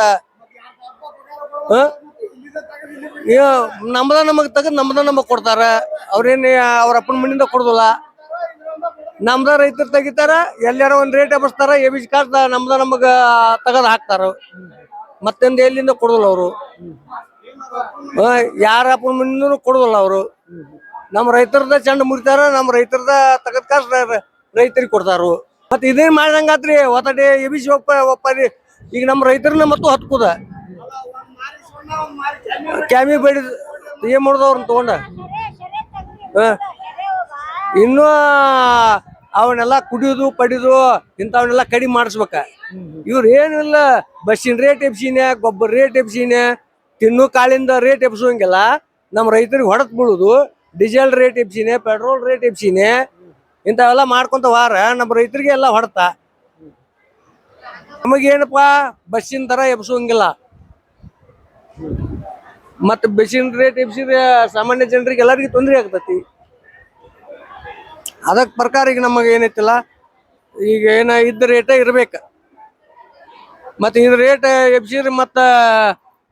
ನಮ್ದ ನಮಗ್ ತಗದ್ ನಮ್ದ ನಮಗ್ ಕೊಡ್ತಾರ. ಅವ್ರೇನ್ ಅವ್ರ ಅಪ್ಪನ ಮನಿಂದ ಕೊಡುದಿಲ್ಲ. ನಮ್ದ ರೈತರು ತೆಗಿತಾರ ಎಲ್ಲಾರ ಒಂದ್ ರೇಟ್ ಎಬ್ಸ್ತಾರ ಎ ಬಿಜ್ ಕಾಸ್ತ ನಮ್ದ ನಮಗ ತಗದ್ ಹಾಕ್ತಾರ. ಮತ್ತೊಂದು ಎಲ್ಲಿಂದ ಕೊಡುದಿಲ್ಲ ಅವರು. ಯಾರ ಅಪ್ಪನ ಕೊಡೋದಲ್ಲ ಅವರು. ನಮ್ಮ ರೈತರದ ಚಂಡ ಮುರಿತಾರ ನಮ್ಮ ರೈತರದ ತಗದ್ ಕಾಸ್ ರೈತರಿಗೆ ಕೊಡ್ತಾರು. ಮತ್ತೆ ಇದೇನ್ ಮಾಡ್ದಂಗಾತ್ರಿ ಒತ್ತಡೆ ಎಬಿಸಿ ಒಪ್ಪ ರೀ ಈಗ ನಮ್ಮ ರೈತರನ್ನ ಮತ್ತು ಹತ್ಕುದ. ಕ್ಯಾಮಿ ಬೇಡಿದ್ ಏನ್ ಮಾಡುದ ಅವ್ರನ್ನ ತಗೊಂಡ ಇನ್ನೂ ಅವನ್ನೆಲ್ಲ ಕುಡಿಯೋದು ಪಡಿಯೋದು ಇಂಥವನ್ನೆಲ್ಲ ಕಡಿಮೆ ಮಾಡಿಸ್ಬೇಕ. ಇವ್ರು ಏನಿಲ್ಲ, ಬಸ್ಸಿನ ರೇಟ್ ಎಬ್ಸಿನ ಗೊಬ್ಬರ ರೇಟ್ ಎಬ್ಸಿನ ತಿನ್ನು ಕಾಳಿಂದ ರೇಟ್ ಎಬ್ಸೋಂಗಿಲ್ಲ ನಮ್ಮ ರೈತರಿಗೆ ಹೊಡೆದ್ ಬೀಳುದು. ಡೀಸೆಲ್ ರೇಟ್ ಎಬ್ಸಿನಿ ಪೆಟ್ರೋಲ್ ರೇಟ್ ಎಬ್ಸಿನಿ, ಇಂಥವೆಲ್ಲ ಮಾಡ್ಕೊಂತ ವಾರ ನಮ್ಮ ರೈತರಿಗೆ ಎಲ್ಲ ಹೊಡೆತ. ನಮಗೇನಪ್ಪ, ಬಸ್ಸಿನ ತರ ಎಬ್ಸೋಂಗಿಲ್ಲ ಮತ್ತ ಬಸ್ಸಿನ ರೇಟ್ ಎಬ್ಸಿದ್ರೆ ಸಾಮಾನ್ಯ ಜನರಿಗೆ ಎಲ್ಲರಿಗೂ ತೊಂದರೆ ಆಗ್ತತಿ. ಅದಕ್ಕೆ ಪ್ರಕಾರ ಈಗ ನಮಗೆ ಏನೈತಿಲ್ಲ, ಈಗ ಏನ ಇದ್ದ ರೇಟ ಇರ್ಬೇಕ. ಮತ್ತೆ ಇದ್ರ ರೇಟ್ ಎಬ್ಸಿದ್ರೆ ಮತ್ತ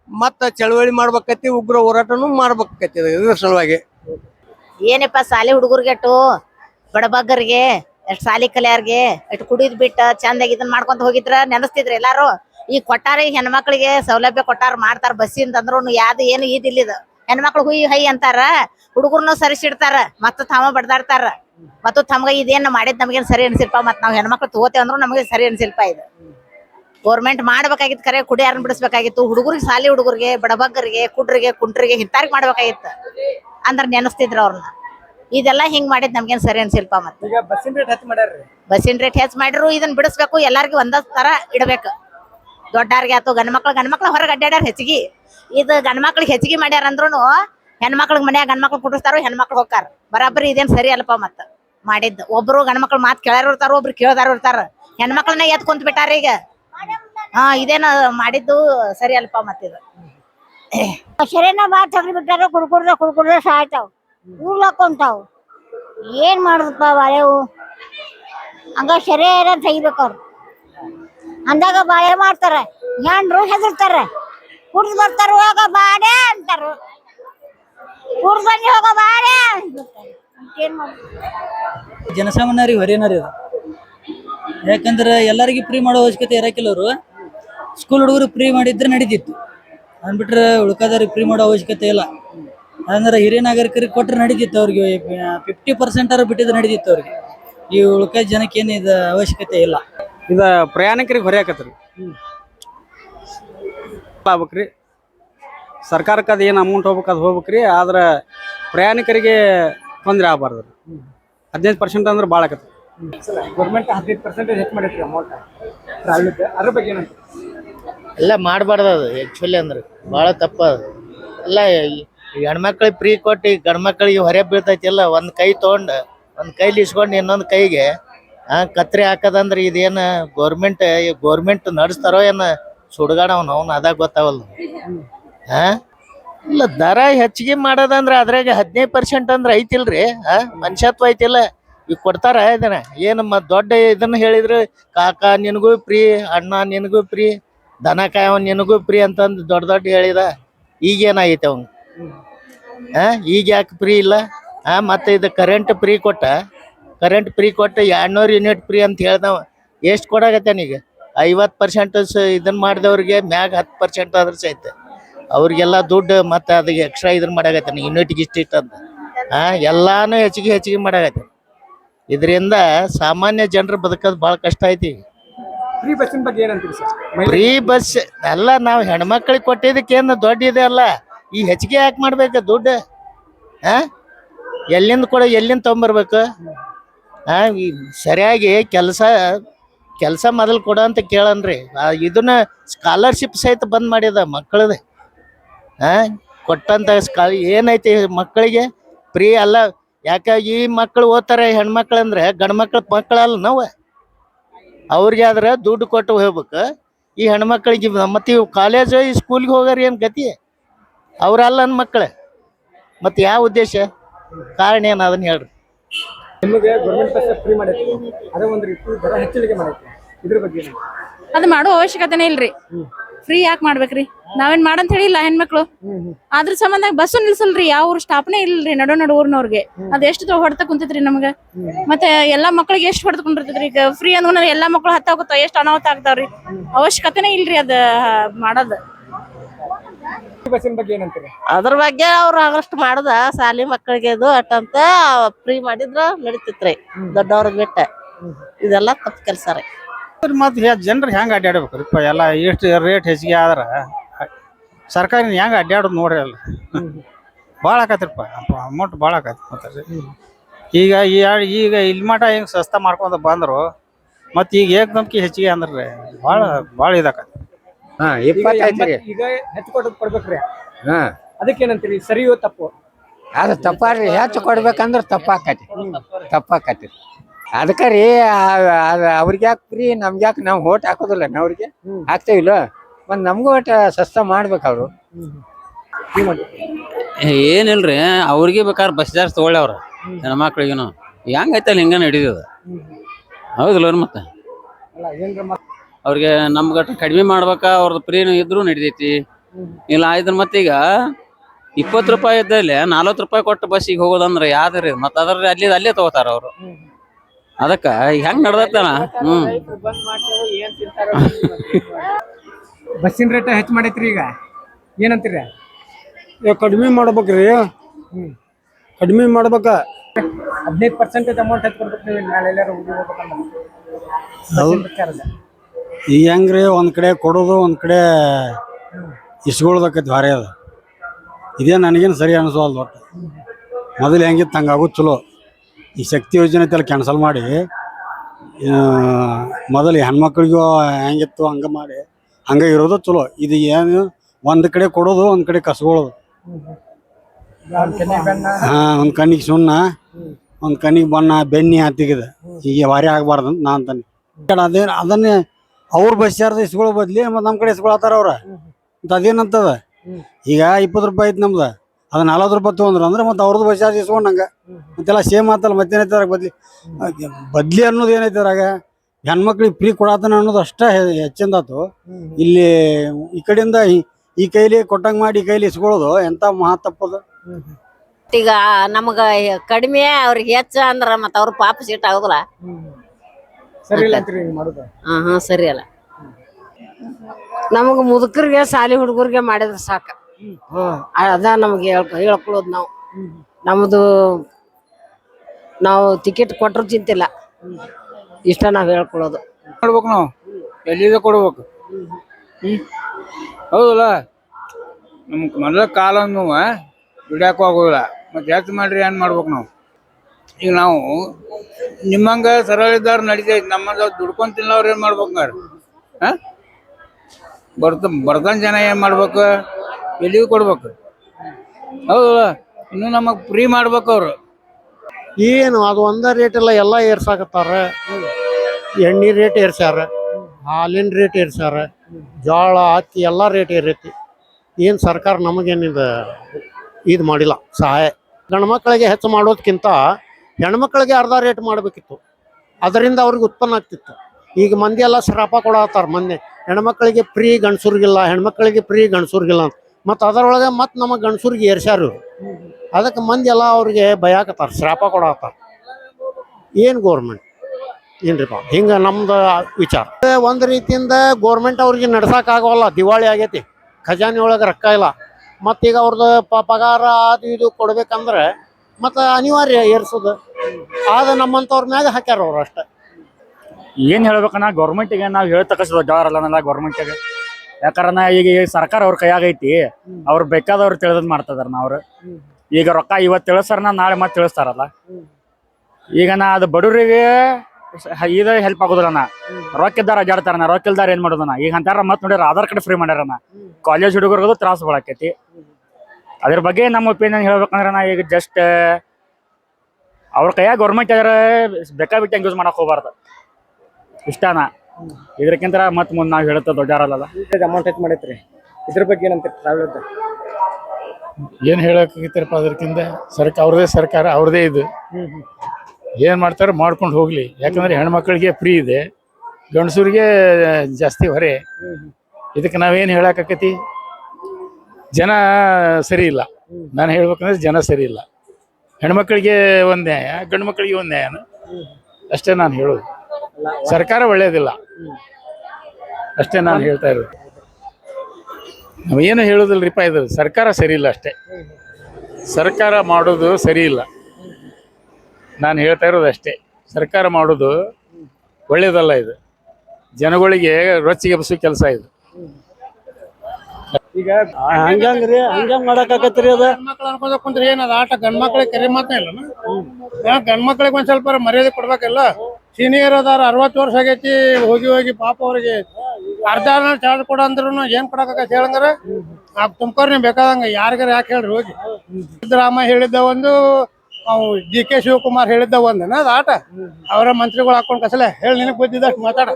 ಮತ್ತ ಚಳವಳಿ ಮಾಡ್ಬೇಕತಿ ಉಗ್ರ ಹೋರಾಟನು ಮಾಡ್ಬೇಕತಿ ಇದ್ರ ಸಲುವಾಗಿ. ಏನಪ್ಪ ಸಾಲಿ ಹುಡುಗರ್ಗೆಟ್ಟು ಬಡಬಗ್ಗರಿಗೆ ಎಷ್ಟ್ ಸಾಲಿ ಕಲಿಯಾರ್ಗೆ, ಎಷ್ಟ್ ಕುಡಿದ್ ಬಿಟ್ಟ, ಚಂದಾಗಿ ಇದನ್ನ ಮಾಡ್ಕೊಂತ ಹೋಗಿದ್ರ, ನೆನಸ್ತಿದ್ರ ಎಲ್ಲಾರು? ಈ ಕೊಟ್ಟಾರ ಹೆಣ್ಮಕ್ಳಿಗೆ ಸೌಲಭ್ಯ ಕೊಟ್ಟಾರ, ಮಾಡ್ತಾರ ಬಸ್ಸಿಂದ ಅಂದ್ರು ಯಾವ್ದು ಏನು ಇದಿಲ್ಲಿದ ಹೆಣ್ಮಕ್ಳು ಹುಯ್ ಹೈ ಅಂತಾರ, ಹುಡುಗರ್ನು ಸರಿಸಿಡ್ತಾರ, ಮತ್ತ ತಮ್ಮ ಬಡ್ದಾಡ್ತಾರ. ಮತ್ತು ತಮ್ಗ ಇದೇನ್ ಮಾಡಿದ್ ನಮಗೇನ್ ಸರಿ ಅನ್ಸಿಲ್ಪ ಮತ್ ನಾವ್ ಹೆಣ್ಮಕ್ಳು ತಗೋತೇವ್ ಅಂದ್ರು ನಮಗೆ ಸರಿ ಅನ್ಸಿಲ್ಪ ಇದು. ಗೋರ್ಮೆಂಟ್ ಮಾಡ್ಬೇಕಾಗಿತ್ತು ಕರೆ ಕುಡಿಯಾರನ್ ಬಿಡಿಸ್ಬೇಕಾಗಿತ್ತು ಹುಡುಗರಿಗೆ ಸಾಲಿ ಹುಡುಗರಿಗೆ ಬಡಬಗ್ಗರಿಗೆ ಕುಡ್ರಿಗೆ ಕುಂಟ್ರಿಗೆ ಹಿಂತಾರಿಗೆ ಮಾಡ್ಬೇಕಾಗಿತ್ತು. ಅಂದ್ರ ನೆನಸ್ತಿದ್ರ ಅವ್ರನ್ನ. ಇದೆಲ್ಲ ಹಿಂಗ್ ಮಾಡಿದ್ ನಮ್ಗೇನ್ ಸರಿ ಅನ್ಸಿಲ್ಪ ಮತ್ತೆ ಈಗ ಬಸ್ಸಿನ ರೇಟ್ ಹೆಚ್ಚು ಮಾಡ್ಯಾರ್ರಿ. ಬಸ್ಸಿನ ರೇಟ್ ಹೆಚ್ಚು ಮಾಡಿದ್ರು ಇದನ್ನ ಬಿಡಿಸ್ಬೇಕು ಎಲ್ಲರಿಗೂ ಒಂದ ತರ ಇಡ್ಬೇಕು. ದೊಡ್ಡಾರ್ಗೆ ಆತು ಗಂಡ ಮಕ್ಳು ಗಂಡ ಮಕ್ಳು ಹೊರಗೆ ಅಡ್ಡಾಡ್ಯಾರ ಹೆಚ್ಚಿಗೆ. ಇದು ಗಂಡ ಮಕ್ಳಿಗೆ ಹೆಚ್ಚಿಗೆ ಮಾಡ್ಯಾರ ಅಂದ್ರೂ ಹೆಣ್ಮಕ್ಳಿಗೆ ಮನ್ಯಾಗ ಗಂಡ ಮಕ್ಳು ಕುಡಿಸ್ತಾರೋ ಹೆಣ್ಮಕ್ಳು ಹೋಗ್ತಾರ ಬರಾಬರಿ ಇದೇನ್ ಸರಿ ಅಲ್ಪ ಮತ್ತ ಮಾಡಿದ್ದು. ಒಬ್ರು ಗಂಡ ಮಕ್ಳು ಮಾತ್ ಕೇಳಾರ ಇರ್ತಾರ ಒಬ್ರು ಕೇಳ್ದಾರು ಇರ್ತಾರ. ಹೆಣ್ಮಕ್ಳನ್ನ ಎತ್ ಕುಂತ್ ಬಿಟ್ಟಾರ ಈಗ. ಹಾ, ಇದೇನ ಮಾಡಿದ್ದು ಸರಿ ಅಲ್ಪ ಮತ್ತಿದು. ಸರಿನ ಬಾಳ್ ತೆಗ್ದು ಬಿಟ್ಟಾರ ಕುಡ್ಕುಡ್ದ ಕುಡ್ಕುಡ್ದ ಸಾಯ್ತಾವ್. ಉರ್ಲಾಕೊಂತಾವ್ ಏನ್ ಮಾಡುದಪ್ಪ ಬಾಳೆವು? ಹಂಗ ಸರಿ ತೆಗಿಬೇಕು ಅವ್ರು. ಅಂದಾಗ ಬಾಳೆ ಮಾಡ್ತಾರ. ಹೆಣ್ರು ಹೆದರ್ತಾರ. ಕುಡ್ದು ಬರ್ತಾರ, ಹೋಗ ಬಾಡೆ ಅಂತಾರ. ಕುಡ್ದು ಬನ್ನಿ ಹೋಗ ಬಾಡೆ ಏನ್ ಜನಸಾಮಾನ್ಯರಿಗೆ ಹೊರೇನರಿ ಯಾಕಂದ್ರೆ ಎಲ್ಲರಿಗೂ ಫ್ರೀ ಮಾಡೋ ಅವಶ್ಯಕತೆ ಇರಕಿಲ್ಲ ಅವರು. ಸ್ಕೂಲ್ ಹುಡುಗರು ಫ್ರೀ ಮಾಡಿದ್ರೆ ನಡೀತಿತ್ತು. ಅಂದ್ಬಿಟ್ರೆ ಉಳ್ಕಾದವ್ರಿಗೆ ಫ್ರೀ ಮಾಡೋ ಅವಶ್ಯಕತೆ ಇಲ್ಲ. ಅಂದ್ರೆ ಹಿರಿಯ ನಾಗರಿಕರಿಗೆ ಕೊಟ್ಟರೆ ನಡೀತಿತ್ತು ಅವ್ರಿಗೆ. ಫಿಫ್ಟಿ ಪರ್ಸೆಂಟ್ ಅವ್ರು ಬಿಟ್ಟಿದ್ರೆ ನಡೀತಿತ್ತು ಅವ್ರಿಗೆ. ಈ ಉಳ್ಕ ಜನಕ್ಕೆ ಏನು ಇದು ಅವಶ್ಯಕತೆ ಇಲ್ಲ. ಇದ ಪ್ರಯಾಣಿಕರಿಗೆ ಹೊರೆ ಆಕತ್ರಿ ಆಗ್ಬೇಕ್ರಿ. ಸರ್ಕಾರಕ್ಕೆ ಅದು ಏನು ಅಮೌಂಟ್ ಹೋಗ್ಬೇಕು ಅದು ಹೋಗ್ಬೇಕ್ರಿ. ಆದ್ರೆ ಪ್ರಯಾಣಿಕರಿಗೆ ತೊಂದರೆ ಆಗ್ಬಾರ್ದು ಹದಿನೈದು ಪರ್ಸೆಂಟ್ ಅಂದ್ರೆ ಭಾಳ ಆಕತ್ರಿ. ಗೌರ್ಮೆಂಟ್ ಹದಿನೈದು ಪರ್ಸೆಂಟೇಜ್ ಹೆಚ್ಚು ಮಾಡೈತ್ರಿ ಅಮೌಂಟ್ ಅದ್ರ ಬಗ್ಗೆ ಏನಂತ ಎಲ್ಲ ಮಾಡಬಾರ್ದು ಅದು ಆ್ಯಕ್ಚುಲಿ ಅಂದ್ರೆ. ಭಾಳ ತಪ್ಪ ಅದು. ಎಲ್ಲ ಹೆಣ್ಮಕ್ಳಿಗೆ ಫ್ರೀ ಕೊಟ್ಟು ಈ ಗಂಡ್ಮಕ್ಳಿಗೆ ಹೊರೆ ಬೀಳ್ತೈತಿಲ್ಲ ಒಂದು ಕೈ ತೊಗೊಂಡು, ಒಂದು ಕೈಲಿ ಇಸ್ಕೊಂಡು ಇನ್ನೊಂದು ಕೈಗೆ ಕತ್ರಿ ಹಾಕದಂದ್ರೆ ಇದೇನು ಗೌರ್ಮೆಂಟ್ ಗೌರ್ಮೆಂಟ್ ನಡೆಸ್ತಾರೋ ಏನು ಸುಡ್ಗಾಡವನು ಅವ್ನು ಅದಾಗ ಗೊತ್ತಾವಲ್ಲ ಹಾಂ ಇಲ್ಲ, ದರ ಹೆಚ್ಚಿಗೆ ಮಾಡೋದಂದ್ರೆ ಅದ್ರಾಗ ಹದಿನೈದು ಪರ್ಸೆಂಟ್ ಅಂದ್ರೆ ಐತಿಲ್ರಿ, ಆ, ಮನುಷ್ಯತ್ವ ಐತಿಲ್ಲ. ಈಗ ಕೊಡ್ತಾರ ಇದನ್ನ. ಏನು ಮ ದೊಡ್ಡ ಇದನ್ನ ಹೇಳಿದ್ರು, ಕಾಕ ನಿನಗೂ ಫ್ರೀ ಅಣ್ಣ ನಿನಗೂ ಫ್ರೀ ದನ ಕಾಯವ ನಿನಗೂ ಫ್ರೀ ಅಂತಂದು ದೊಡ್ಡ ದೊಡ್ಡ ಹೇಳಿದ, ಈಗೇನಾಗೈತೆ ಅವ್ನು ಆ, ಈಗ ಯಾಕೆ ಫ್ರೀ ಇಲ್ಲ? ಹಾ ಮತ್ತೆ ಇದು ಕರೆಂಟ್ ಫ್ರೀ ಕೊಟ್ಟ ಕರೆಂಟ್ ಫ್ರೀ ಕೊಟ್ಟು ಎರಡ್ನೂರು ಯೂನಿಟ್ ಫ್ರೀ ಅಂತ ಹೇಳ್ದವ. ಎಷ್ಟು ಕೊಡಾಕತ್ತಾನ ಈಗ ಐವತ್ತು ಪರ್ಸೆಂಟ್ ಇದನ್ನ ಮಾಡಿದವ್ರಿಗೆ ಮ್ಯಾಗ ಹತ್ತು ಪರ್ಸೆಂಟ್ ಆದ್ರೆ ಸಹಿತ. ಅವ್ರಿಗೆಲ್ಲ ದುಡ್ಡು ಮತ್ತೆ ಅದಕ್ಕೆ ಎಕ್ಸ್ಟ್ರಾ ಇದನ್ನ ಮಾಡಾಕತ್ತಾನ ಯೂನಿಟ್ಗೆ ಇಷ್ಟಿಟ್ಟು ಅಂತ. ಹಾಂ ಎಲ್ಲಾನು ಹೆಚ್ಚಿಗೆ ಹೆಚ್ಚಿಗೆ ಮಾಡಾಕತ್ತಾನ ಇದರಿಂದ ಸಾಮಾನ್ಯ ಜನರು ಬದುಕೋದು ಭಾಳ ಕಷ್ಟ ಐತಿ. ಫ್ರೀ ಬಸ್ಸಿನ ಬಗ್ಗೆ ಏನಂತೀರಿ ಸರ್? ಫ್ರೀ ಬಸ್ ಎಲ್ಲ ನಾವು ಹೆಣ್ಮಕ್ಳಿಗೆ ಕೊಟ್ಟಿದ್ದಕ್ಕೇನು ದೊಡ್ಡ ಇದೆ ಅಲ್ಲ? ಈ ಹೆಚ್ಚಿಗೆ ಯಾಕೆ ಮಾಡ್ಬೇಕು ದುಡ್ಡು? ಹಾ? ಎಲ್ಲಿಂದ ಕೂಡ, ಎಲ್ಲಿಂದ ತೊಗೊಂಬರ್ಬೇಕು? ಹಾ, ಈ ಸರಿಯಾಗಿ ಕೆಲಸ ಕೆಲಸ ಮೊದಲು ಕೊಡ ಅಂತ ಕೇಳನ್ರಿ. ಇದನ್ನ ಸ್ಕಾಲರ್ಶಿಪ್ ಸಹಿತ ಬಂದ್ ಮಾಡಿದ ಮಕ್ಕಳದ ಹಾ, ಕೊಟ್ಟಂತ ಸ್ಕಾ ಏನೈತಿ ಮಕ್ಕಳಿಗೆ ಫ್ರೀ ಅಲ್ಲ. ಯಾಕೆ ಈ ಮಕ್ಕಳು ಓದ್ತಾರೆ ಹೆಣ್ಮಕ್ಳು ಅಂದ್ರೆ ಗಂಡ್ಮಕ್ಳು ಮಕ್ಳ ಮಕ್ಕಳಲ್ಲ ನಾವು. ಅವ್ರಿಗೆ ಆದ್ರೆ ದುಡ್ಡು ಕೊಟ್ಟು ಹೋಗ್ಬೇಕು. ಈ ಹೆಣ್ಮಕ್ಳಿಗೆ ಮತ್ತೆ ಇವು ಕಾಲೇಜು ಈ ಸ್ಕೂಲ್ಗೆ ಹೋಗೋರು ಏನು ಗತಿ? ಅವರಲ್ಲ ನನ್ನ ಮಕ್ಕಳು ಮತ್ತೆ ಯಾವ ಉದ್ದೇಶ? ಕಾರಣ ಏನು ಅದನ್ನ ಹೇಳ್ರಿ. ನಿಮಗೆ ಗೌರ್ಮೆಂಟ್ ಬಸ್ ಫ್ರೀ ಮಾಡೈತಿ. ಅದೇ ಒಂದು ರೀತಿ ದರ ಹೆಚ್ಚಳಿಕೆ ಮಾಡೈತಿ. ಇದ್ರ ಬಗ್ಗೆ ಏನು ಅದು ಮಾಡೋ ಅವಶ್ಯಕತೆನೇ ಇಲ್ರಿ. ಫ್ರೀ ಯಾಕೆ ಮಾಡ್ಬೇಕ್ರಿ? ನಾವೇನ್ ಮಾಡಂತ ಹೇಳಿಲ್ಲ ಹೆಣ್ಮಕ್ಳು. ಅದ್ರ ಸಂಬಂಧ ಬಸ್ಸು ನಿಲ್ಸಲ್ರಿ ಯಾವ ಊರ್ ಸ್ಟಾಪ್ನೇ ಇಲ್ರಿ ನಡು ನಡು ಊರ್ನವ್ರಿಗೆ. ಅದ್ ಎಷ್ಟು ಹೊಡೆತ ಕುಂತೈತ್ರಿ ನಮ್ಗೆ. ಮತ್ತೆ ಎಲ್ಲಾ ಮಕ್ಳಿಗೆ ಎಷ್ಟು ಹೊಡೆತ ಕುಂತಿರ್ತೈತ್ರಿ ಈಗ ಫ್ರೀ ಅಂದ್ರೆ ಎಲ್ಲಾ ಮಕ್ಳು ಹತ್ತ ಹೋಗುತ್ತಾವ ಎಷ್ಟು ಅನಾಹುತ ಆಗ್ತಾವ್ರಿ? ಅವಶ್ಯಕತೆನೇ ಇಲ್ರಿ ಅದ ಮಾಡೋದು. ಅದ್ರ ಬಗ್ಗೆ ಅವ್ರ ಆಗಷ್ಟು ಮಾಡದ ಶಾಲಿ ಮಕ್ಕಳಿಗೆ ಅದು ಅಟ್ಟಂತ ಫ್ರೀ ಮಾಡಿದ್ರ ನಡಿತೈತ್ರಿ. ದೊಡ್ಡವ್ರಿಗೆ ಬಿಟ್ಟ. ಇದೆಲ್ಲ ತಪ್ಪು ಕೆಲಸ ರೀ. ಮತ್ತೆ ಜನರು ಹೆಂಗೆ ಅಡ್ಡಾಡ್ಬೇಕ್ರಿಪ್ಪ ಎಲ್ಲ ಎಷ್ಟು ರೇಟ್ ಹೆಚ್ಚಿಗೆ ಆದ್ರೆ ಸರ್ಕಾರ ಹೆಂಗೆ ಅಡ್ಡಾಡೋದು ನೋಡ್ರಿ ಅಲ್ಲ ಭಾಳ ಆಕತ್ರಿಪ್ಪ ಅಮೌಂಟ್ ಭಾಳ ಆಕತಿ ಮತ್ತೆ ಈಗ ಈ ಈಗ ಇಲ್ಲಿ ಮಟ ಹೆಂಗೆ ಸಸ್ತ ಮಾಡ್ಕೊಂತ ಬಂದರು ಮತ್ತು ಈಗ ಏಕದಮ್ಕಿ ಹೆಚ್ಚಿಗೆ ಅಂದ್ರೆ ಭಾಳ ಭಾಳ ಇದಾಕತಿ ಹಾ ಈಗ ಹೆಚ್ಚು ಕೊಟ್ಟು ಕೊಡ್ಬೇಕ್ರಿ ಹಾಂ. ಅದಕ್ಕೆ ಏನಂತೀರಿ ಸರಿಯೋ ತಪ್ಪು? ಅದು ತಪ್ಪಾರಿ ಹೆಚ್ಚು ಕೊಡ್ಬೇಕಂದ್ರೆ ತಪ್ಪಾಕತಿ ತಪ್ಪಾಕತಿ ಅದಕ್ಕೆ ರೀ ಅವ್ರಿಗೆ ಹಾಕ್ರಿ ಫ್ರೀ ನಮ್ಗೆ ಯಾಕೆ ನಾವು ಓಟ್ ಹಾಕೋದಿಲ್ಲ ಅವ್ರಿಗೆ? ಹಾಕ್ತೇವಿಲ್ಲ ಮತ್ತು ನಮಗೂ ಒಟ್ಟು ಸಸ್ತ ಮಾಡ್ಬೇಕು ಅವರು. ಏನಿಲ್ರಿ ಅವ್ರಿಗೆ ಬೇಕಾದ್ರೆ ಬಸ್ ಚಾರ್ಜ್ ತಗೊಳ್ಳವ್ರ ಹೆಣ್ಮಕ್ಳಿಗೇನು ಹೆಂಗೈತೆ ಅಲ್ಲಿ ಹಿಂಗ ನಡೀತದ? ಹೌದಿಲ್ಲ ಮತ್ತೆ? ಅಲ್ಲ ಏನ್ರ ಮತ್ ಅವ್ರಿಗೆ ನಮ್ಗಟ್ಟ ಕಡಿಮೆ ಮಾಡ್ಬೇಕ ಅವ್ರದ್ದು ಪ್ರೀನು ಇದ್ರು ನಡಿತೈತಿ. ಇಲ್ಲ ಇದ್ರ ಮತ್ತೀಗ ಇಪ್ಪತ್ತು ರೂಪಾಯಿ ಇದ್ದಲ್ಲಿ ನಲ್ವತ್ತು ರೂಪಾಯಿ ಕೊಟ್ಟು ಬಸ್ಸಿಗೆ ಹೋಗೋದಂದ್ರೆ ರೀ ಮತ್ತೆ ಅದ್ರ ಅಲ್ಲಿ ಅಲ್ಲೇ ತಗೋತಾರ ಅವರು. ಅದಕ್ಕ ಹೆಂಗ್ ನಡ್ದತ್ತಲ್ಲ ಹ್ಮ್. ಬಸ್ಸಿನ ರೇಟ್ ಹೆಚ್ಚು ಮಾಡೈತ್ರಿ ಈಗ. ಏನಂತೀರಿ? ಕಡಿಮೆ ಮಾಡ್ಬೇಕ್ರಿ. ಕಡಿಮೆ ಮಾಡ್ಬೇಕ. ಹದಿನೈದು ಪರ್ಸೆಂಟೇಜ್ ಅಮೌಂಟ್ ಹೆಚ್ಚು ಕೊಡ್ಬೇಕು ನೀವು ನಾಳೆ ಎಲ್ಲಾರು ಊರಿಗೆ ಹೋಗ್ಬೇಕಂದ್ರೆ. ಹೆಂಗ್ರಿ? ಒಂದ್ ಕಡೆ ಕೊಡೋದು ಒಂದ್ ಕಡೆ ಇಸ್ಕೊಳ್ಬೇಕೈತಿ ಭಾರಿ ಅದ. ಇದೇ ನನಗೇನು ಸರಿ ಅನಿಸೋಲ್ದು ಒಟ್ಟು ಮೊದಲು ಹೆಂಗಿತ್ತು ಹಂಗೆ ಆಗೋದು ಚಲೋ. ಈ ಶಕ್ತಿ ಯೋಜನೆ ತಲೆ ಕ್ಯಾನ್ಸಲ್ ಮಾಡಿ ಮೊದಲು ಹೆಣ್ಮಕ್ಳಿಗೂ ಹೆಂಗಿತ್ತು ಹಂಗೆ ಮಾಡಿ, ಹಂಗೆ ಇರೋದು ಚಲೋ. ಇದು ಏನು ಒಂದು ಕಡೆ ಕೊಡೋದು, ಒಂದು ಕಡೆ ಕಸ್ಕೊಳ್ಳೋದು. ಹಾಂ, ಒಂದು ಕಣ್ಣಿಗೆ ಸುಣ್ಣ, ಒಂದು ಕಣ್ಣಿಗೆ ಬಣ್ಣ, ಬೆನ್ನಿ ಹತ್ತಿಗಿದೆ. ಈಗ ವಾರಿ ಆಗಬಾರ್ದು ಅಂತ ನಾ ಅಂತಾನೆ. ಅದೇ, ಅದನ್ನೇ ಅವ್ರ ಬಸ್ ಚಾರ್ಜ್ ಇಸ್ಕೊಳ್ಳೋ ಬದ್ಲಿ ಮತ್ತು ನಮ್ಮ ಕಡೆ ಇಸ್ಕೊಳತ್ತಾರ ಅವ್ರ. ಮತ್ತು ಅದೇನಂತದ? ಈಗ ಇಪ್ಪತ್ತು ರೂಪಾಯಿ ಐತೆ ನಮ್ದು. ಅದು ನಲ್ವತ್ತು ರೂಪಾಯಿ ತೊಗೊಂಡ್ರು ಅಂದ್ರೆ ಮತ್ತೆ ಅವ್ರದ್ದು ಬಸ್ ಚಾರ್ಜ್ ಇಸ್ಕೊಂಡಂಗೆ ಮತ್ತೆಲ್ಲ ಸೇಮ್ ಆತಲ್ಲ ಮತ್ತೇನೈತೆ ಅದ್ರಾಗ ಬದ್ಲಿ? ಬದ್ಲಿ ಅನ್ನೋದು ಏನೈತೆ ಅದ್ರಾಗ? ಹೆಣ್ಮಕ್ಳಿಗೆ ಫ್ರೀ ಕೊಡಾತನ ಅನ್ನೋದು ಅಷ್ಟೇ ಹೆಚ್ಚಿಂದಾತು ಇಲ್ಲಿ ಈ ಕಡೆಯಿಂದ ಈ- ಕೈಲಿ ಕೊಟ್ಟಂಗೆ ಮಾಡಿ ಈ ಕೈಲಿ ಇಸ್ಕೊಳ್ಳೋದು ಎಂಥ ಮಹಾ ತಪ್ಪದು ಈಗ ನಮಗ ಕಡಿಮೆ ಅವ್ರಿಗೆ ಹೆಚ್ಚ ಅಂದ್ರ ಮತ್ತ ಅವ್ರ ಪಾಪ ಸೀಟ್ ಆಗುದಿಲ್ಲ. ಹಾ ಸರಿ ಅಲ್ಲ. ನಮಗ ಮುದುಕರಿಗೆ ಸಾಲಿ ಹುಡುಗರಿಗೆ ಮಾಡಿದ್ರೆ ಸಾಕ. ಅದ ನಮ್ಗೆ ಹೇಳ್ಕೊ ಹೇಳ್ಕೊಳ್ಳೋದು ನಾವು. ನಮ್ದು ನಾವು ಟಿಕೆಟ್ ಕೊಟ್ಟರು ಚಿಂತಿಲ್ಲ. ಇಷ್ಟ ನಾವು ಹೇಳ್ಕೊಳ್ಳೋದು ಕೊಡ್ಬೇಕು ನಾವು. ಎಲ್ಲಿದೆ ಕೊಡ್ಬೇಕು? ಹೌದಲ್ಲ? ನಮ್ಗೆ ಮೊದಲ ಕಾಲ ಬಿಡಾಕು ಆಗೋದಿಲ್ಲ ಮತ್ತೆ ಜಾಸ್ತಿ ಮಾಡ್ರಿ, ಏನ್ ಮಾಡ್ಬೇಕು ನಾವು? ಈಗ ನಾವು ನಿಮ್ಮಂಗ ಸರಳ ಇದ್ದಾರ ನಡಿತೈತಿ. ನಮ್ಮಂಗ ದುಡ್ಕೊಂಡ್ ತಿನ್ನೋರು ಏನ್ ಮಾಡ್ಬೇಕು ಬರ್ತ, ಬರ್ತಾನ ಜನ ಏನ್ ಮಾಡ್ಬೇಕು? ಎಲ್ಲಿಗೂ ಕೊಡ್ಬೇಕು. ಹೌದಲ್ಲ? ಇನ್ನು ನಮಗ್ ಫ್ರೀ ಮಾಡ್ಬೇಕು ಅವ್ರು. ಏನು, ಅದು ಒಂದ ರೇಟ್ ಎಲ್ಲ ಎಲ್ಲ ಏರ್ಸಾಕತ್ತಾರ. ಎಣ್ಣೆ ರೇಟ್ ಏರ್ಸ್ಯಾರ, ಹಾಲಿನ ರೇಟ್ ಏರ್ಸ್ಯಾರ, ಜೋಳ ಅಕ್ಕಿ ಎಲ್ಲ ರೇಟ್ ಏರೈತಿ. ಏನು ಸರ್ಕಾರ ನಮಗೇನಿದು ಇದು ಮಾಡಿಲ್ಲ, ಸಹಾಯ. ಗಂಡ್ಮಕ್ಳಿಗೆ ಹೆಚ್ಚು ಮಾಡೋದಕ್ಕಿಂತ ಹೆಣ್ಮಕ್ಳಿಗೆ ಅರ್ಧ ರೇಟ್ ಮಾಡಬೇಕಿತ್ತು. ಅದರಿಂದ ಅವ್ರಿಗೆ ಉತ್ಪನ್ನ ಆಗ್ತಿತ್ತು. ಈಗ ಮಂದಿ ಎಲ್ಲ ಶ್ರಾಪ ಕೊಡತ್ತಾರ ಮೊನ್ನೆ. ಹೆಣ್ಮಕ್ಳಿಗೆ ಫ್ರೀ ಗಂಡಸೂರಿಗಿಲ್ಲ, ಹೆಣ್ಮಕ್ಳಿಗೆ ಫ್ರೀ ಗಂಡಸೂರಿಗಿಲ್ಲ ಅಂತ. ಮತ್ತು ಅದರೊಳಗೆ ಮತ್ತು ನಮ್ಮ ಗಂಡಸೂರಿಗೆ ಏರ್ಸ್ಯಾರು. ಅದಕ್ಕೆ ಮಂದಿ ಎಲ್ಲ ಅವ್ರಿಗೆ ಭಯಾಕತ್ತಾರ ಶ್ರಾಪ ಕೊಡತ್ತಾರ ಏನು ಗೋರ್ಮೆಂಟ್ ಏನ್ರಿಪ್ಪ ಹಿಂಗೆ ನಮ್ದು ವಿಚಾರ. ಒಂದು ರೀತಿಯಿಂದ ಗೋರ್ಮೆಂಟ್ ಅವ್ರಿಗೆ ನಡ್ಸಕ್ಕಾಗವಲ್ಲ ದಿವಾಳಿ ಆಗೈತಿ. ಖಜಾನೆ ಒಳಗೆ ರೊಕ್ಕ ಇಲ್ಲ. ಮತ್ತೀಗ ಅವ್ರದ್ದು ಪ, ಪಗಾರ ಅದು ಇದು ಕೊಡ್ಬೇಕಂದ್ರೆ ಮತ್ತು ಅನಿವಾರ್ಯ ಏರ್ಸೋದು. ಆದ ನಮ್ಮಂಥವ್ರ ಮ್ಯಾಗ ಹಾಕ್ಯಾರ ಅವ್ರು ಅಷ್ಟೇ. ಏನು ಹೇಳ್ಬೇಕನ್ನ ಗೌರ್ಮೆಂಟಿಗೆ ನಾವು ಹೇಳ್ತಕ್ಕ ಜವಾರಲ್ಲ ಗೌರ್ಮೆಂಟಿಗೆ ಯಾಕಂದ್ರೆ ಈಗ ಈ ಸರ್ಕಾರ ಅವ್ರ ಕೈಯಾಗ ಐತಿ ಅವ್ರು ಬೇಕಾದವ್ರು ತಿಳಿದ್ ಮಾಡ್ತದಾರ ನಾವ್ರು ಈಗ ರೊಕ್ಕ ಇವತ್ತು ತಿಳಿಸ್ತಾರ ನಾಳೆ ಮತ್ತೆ ತಿಳಿಸ್ತಾರಲ್ಲ. ಈಗ ನಾ ಅದು ಬಡವರಿಗೆ ಇದ ಹೆಲ್ಪ್ ಆಗುದಿಲ್ಲ ನಾ. ರೊಕ್ಕ ಇದ್ದಾರ ಅಡ್ಡಾಡ್ತಾರ ರೊಕ್ಕ ಇಲ್ದಾರ ಏನ್ ಮಾಡೋದನ ಈಗ ಅಂತಾರ ಮತ್ ನೋಡ್ಯಾರ ಆಧಾರ್ ಕಾರ್ಡ್ ಫ್ರೀ ಮಾಡ್ಯಾರನ ಕಾಲೇಜ್ ಹುಡುಗರಿಗೂ ತ್ರಾಸ ಬೀಳಾಕೈತಿ. ಅದ್ರ ಬಗ್ಗೆ ನಮ್ಮ ಒಪಿನಿಯನ್ ಹೇಳ್ಬೇಕಂದ್ರೆ ನಾ ಈಗ ಜಸ್ಟ್ ಅವ್ರ ಕೈಯಾಗ ಗೌರ್ಮೆಂಟ್ ಬೇಕಾ ಬೇಕಾಬಿಟ್ಟು ಯೂಸ್ ಮಾಡಕ್ ಹೋಗ್ಬಾರ್ದು. ಇಷ್ಟನ ಇದಕ್ಕಿಂತ ಮತ್ ಮುಂದೆ ನಾವು ಹೇಳುತ್ತ ದೊಡ್ಡಾರಲ್ಲ ಅಮೌಂಟ್ ಹೆಚ್ಚು ಮಾಡೈತ್ರಿ. ಇದ್ರ ಬಗ್ಗೆ ಏನಂತ ಟ್ರಾವೆಲ್ ಏನ್ ಹೇಳಕ್ಕಿತ್ತರಪ್ಪ ಅದಕ್ಕಿಂತ ಸರ್ಕಾರ ಅವ್ರದೇ ಸರ್ಕಾರ ಅವ್ರದೇ ಇದು. ಏನ್ ಮಾಡ್ತಾರೆ ಮಾಡ್ಕೊಂಡು ಹೋಗ್ಲಿ. ಯಾಕಂದ್ರೆ ಹೆಣ್ಮಕ್ಳಿಗೆ ಫ್ರೀ ಇದೆ. ಗಂಡಸರಿಗೆ ಜಾಸ್ತಿ ಹೊರೆ. ಇದಕ್ಕೆ ನಾವೇನು ಹೇಳಕ್ಕಾಕತಿ ಜನ ಸರಿ ಇಲ್ಲ. ನಾನು ಹೇಳ್ಬೇಕಂದ್ರೆ ಜನ ಸರಿ ಇಲ್ಲ. ಹೆಣ್ಮಕ್ಳಿಗೆ ಒಂದ್ ನ್ಯಾಯ ಗಂಡು ಮಕ್ಕಳಿಗೆ ಒಂದ್ ನ್ಯಾಯನ. ಅಷ್ಟೇ ನಾನು ಹೇಳೋದು. ಸರ್ಕಾರ ಒಳ್ಳೇದಿಲ್ಲ. ಅಷ್ಟೇ ನಾನು ಹೇಳ್ತಾ ಇರೋದು. ನಾವೇನು ಹೇಳೋದಿಲ್ಲರಿಪ್ಪ ಇದು ಸರ್ಕಾರ ಸರಿ ಇಲ್ಲ ಅಷ್ಟೇ. ಸರ್ಕಾರ ಮಾಡೋದು ಸರಿ ಇಲ್ಲ ನಾನು ಹೇಳ್ತಾ ಇರೋದು ಅಷ್ಟೇ. ಸರ್ಕಾರ ಮಾಡೋದು ಒಳ್ಳೇದಲ್ಲ ಇದು. ಜನಗಳಿಗೆ ರೊಚ್ಚಿಗೆ ಬಸ ಕೆಲಸ ಇದು. ಈಗ ಹಂಗಂಗ್ರಿ ಹಂಗಂಗ್ ಮಾಡಕ್ಕಾಗತ್ರಿ ಅದ? ಮಕ್ಳು ಅನ್ಕೊಂಡ ಕುಂತ್ರೆ ಏನದ? ಆಟ ಗಂಡ್ ಮಕ್ಳಿಗೆ ಕರಿ ಮಾತೇ ಇಲ್ಲ ಗಂಡ್ ಮಕ್ಳಿಗೆ ಒಂದ್ ಸ್ವಲ್ಪ ಮರ್ಯಾದೆ ಕೊಡ್ಬೇಕಲ್ಲ? ಸೀನಿಯರ್ ಅದಾರ, ಅರವತ್ತು ವರ್ಷ ಆಗೈತಿ, ಹೋಗಿ ಹೋಗಿ ಪಾಪ ಅವ್ರಿಗೆ ಅರ್ಧ ಚಾರ್ಜ್ ಕೊಡ ಅಂದ್ರು ಏನ್ ಕೊಡಕಾಗತ್ತೆ ಹೇಳಂಗಾರ? ಆ ತುಮಕೂರ್ ನೀವು ಬೇಕಾದಂಗ ಯಾರಿಗಾರ ಯಾಕೆ ಹೇಳ್ರಿ ಹೋಗಿ. ಸಿದ್ದರಾಮ ಹೇಳಿದ್ದ ಒಂದು ಡಿ ಕೆ ಶಿವಕುಮಾರ್ ಹೇಳಿದ್ದ ಒಂದನ ಅದ ಆಟ? ಅವರ ಮಂತ್ರಿಗಳು ಹಾಕೊಂಡ್ ಕಸಲೆ. ಹೇಳಿ, ನಿನಗ್ ಬಂದಿದ್ದಷ್ಟು ಮಾತಾಡ.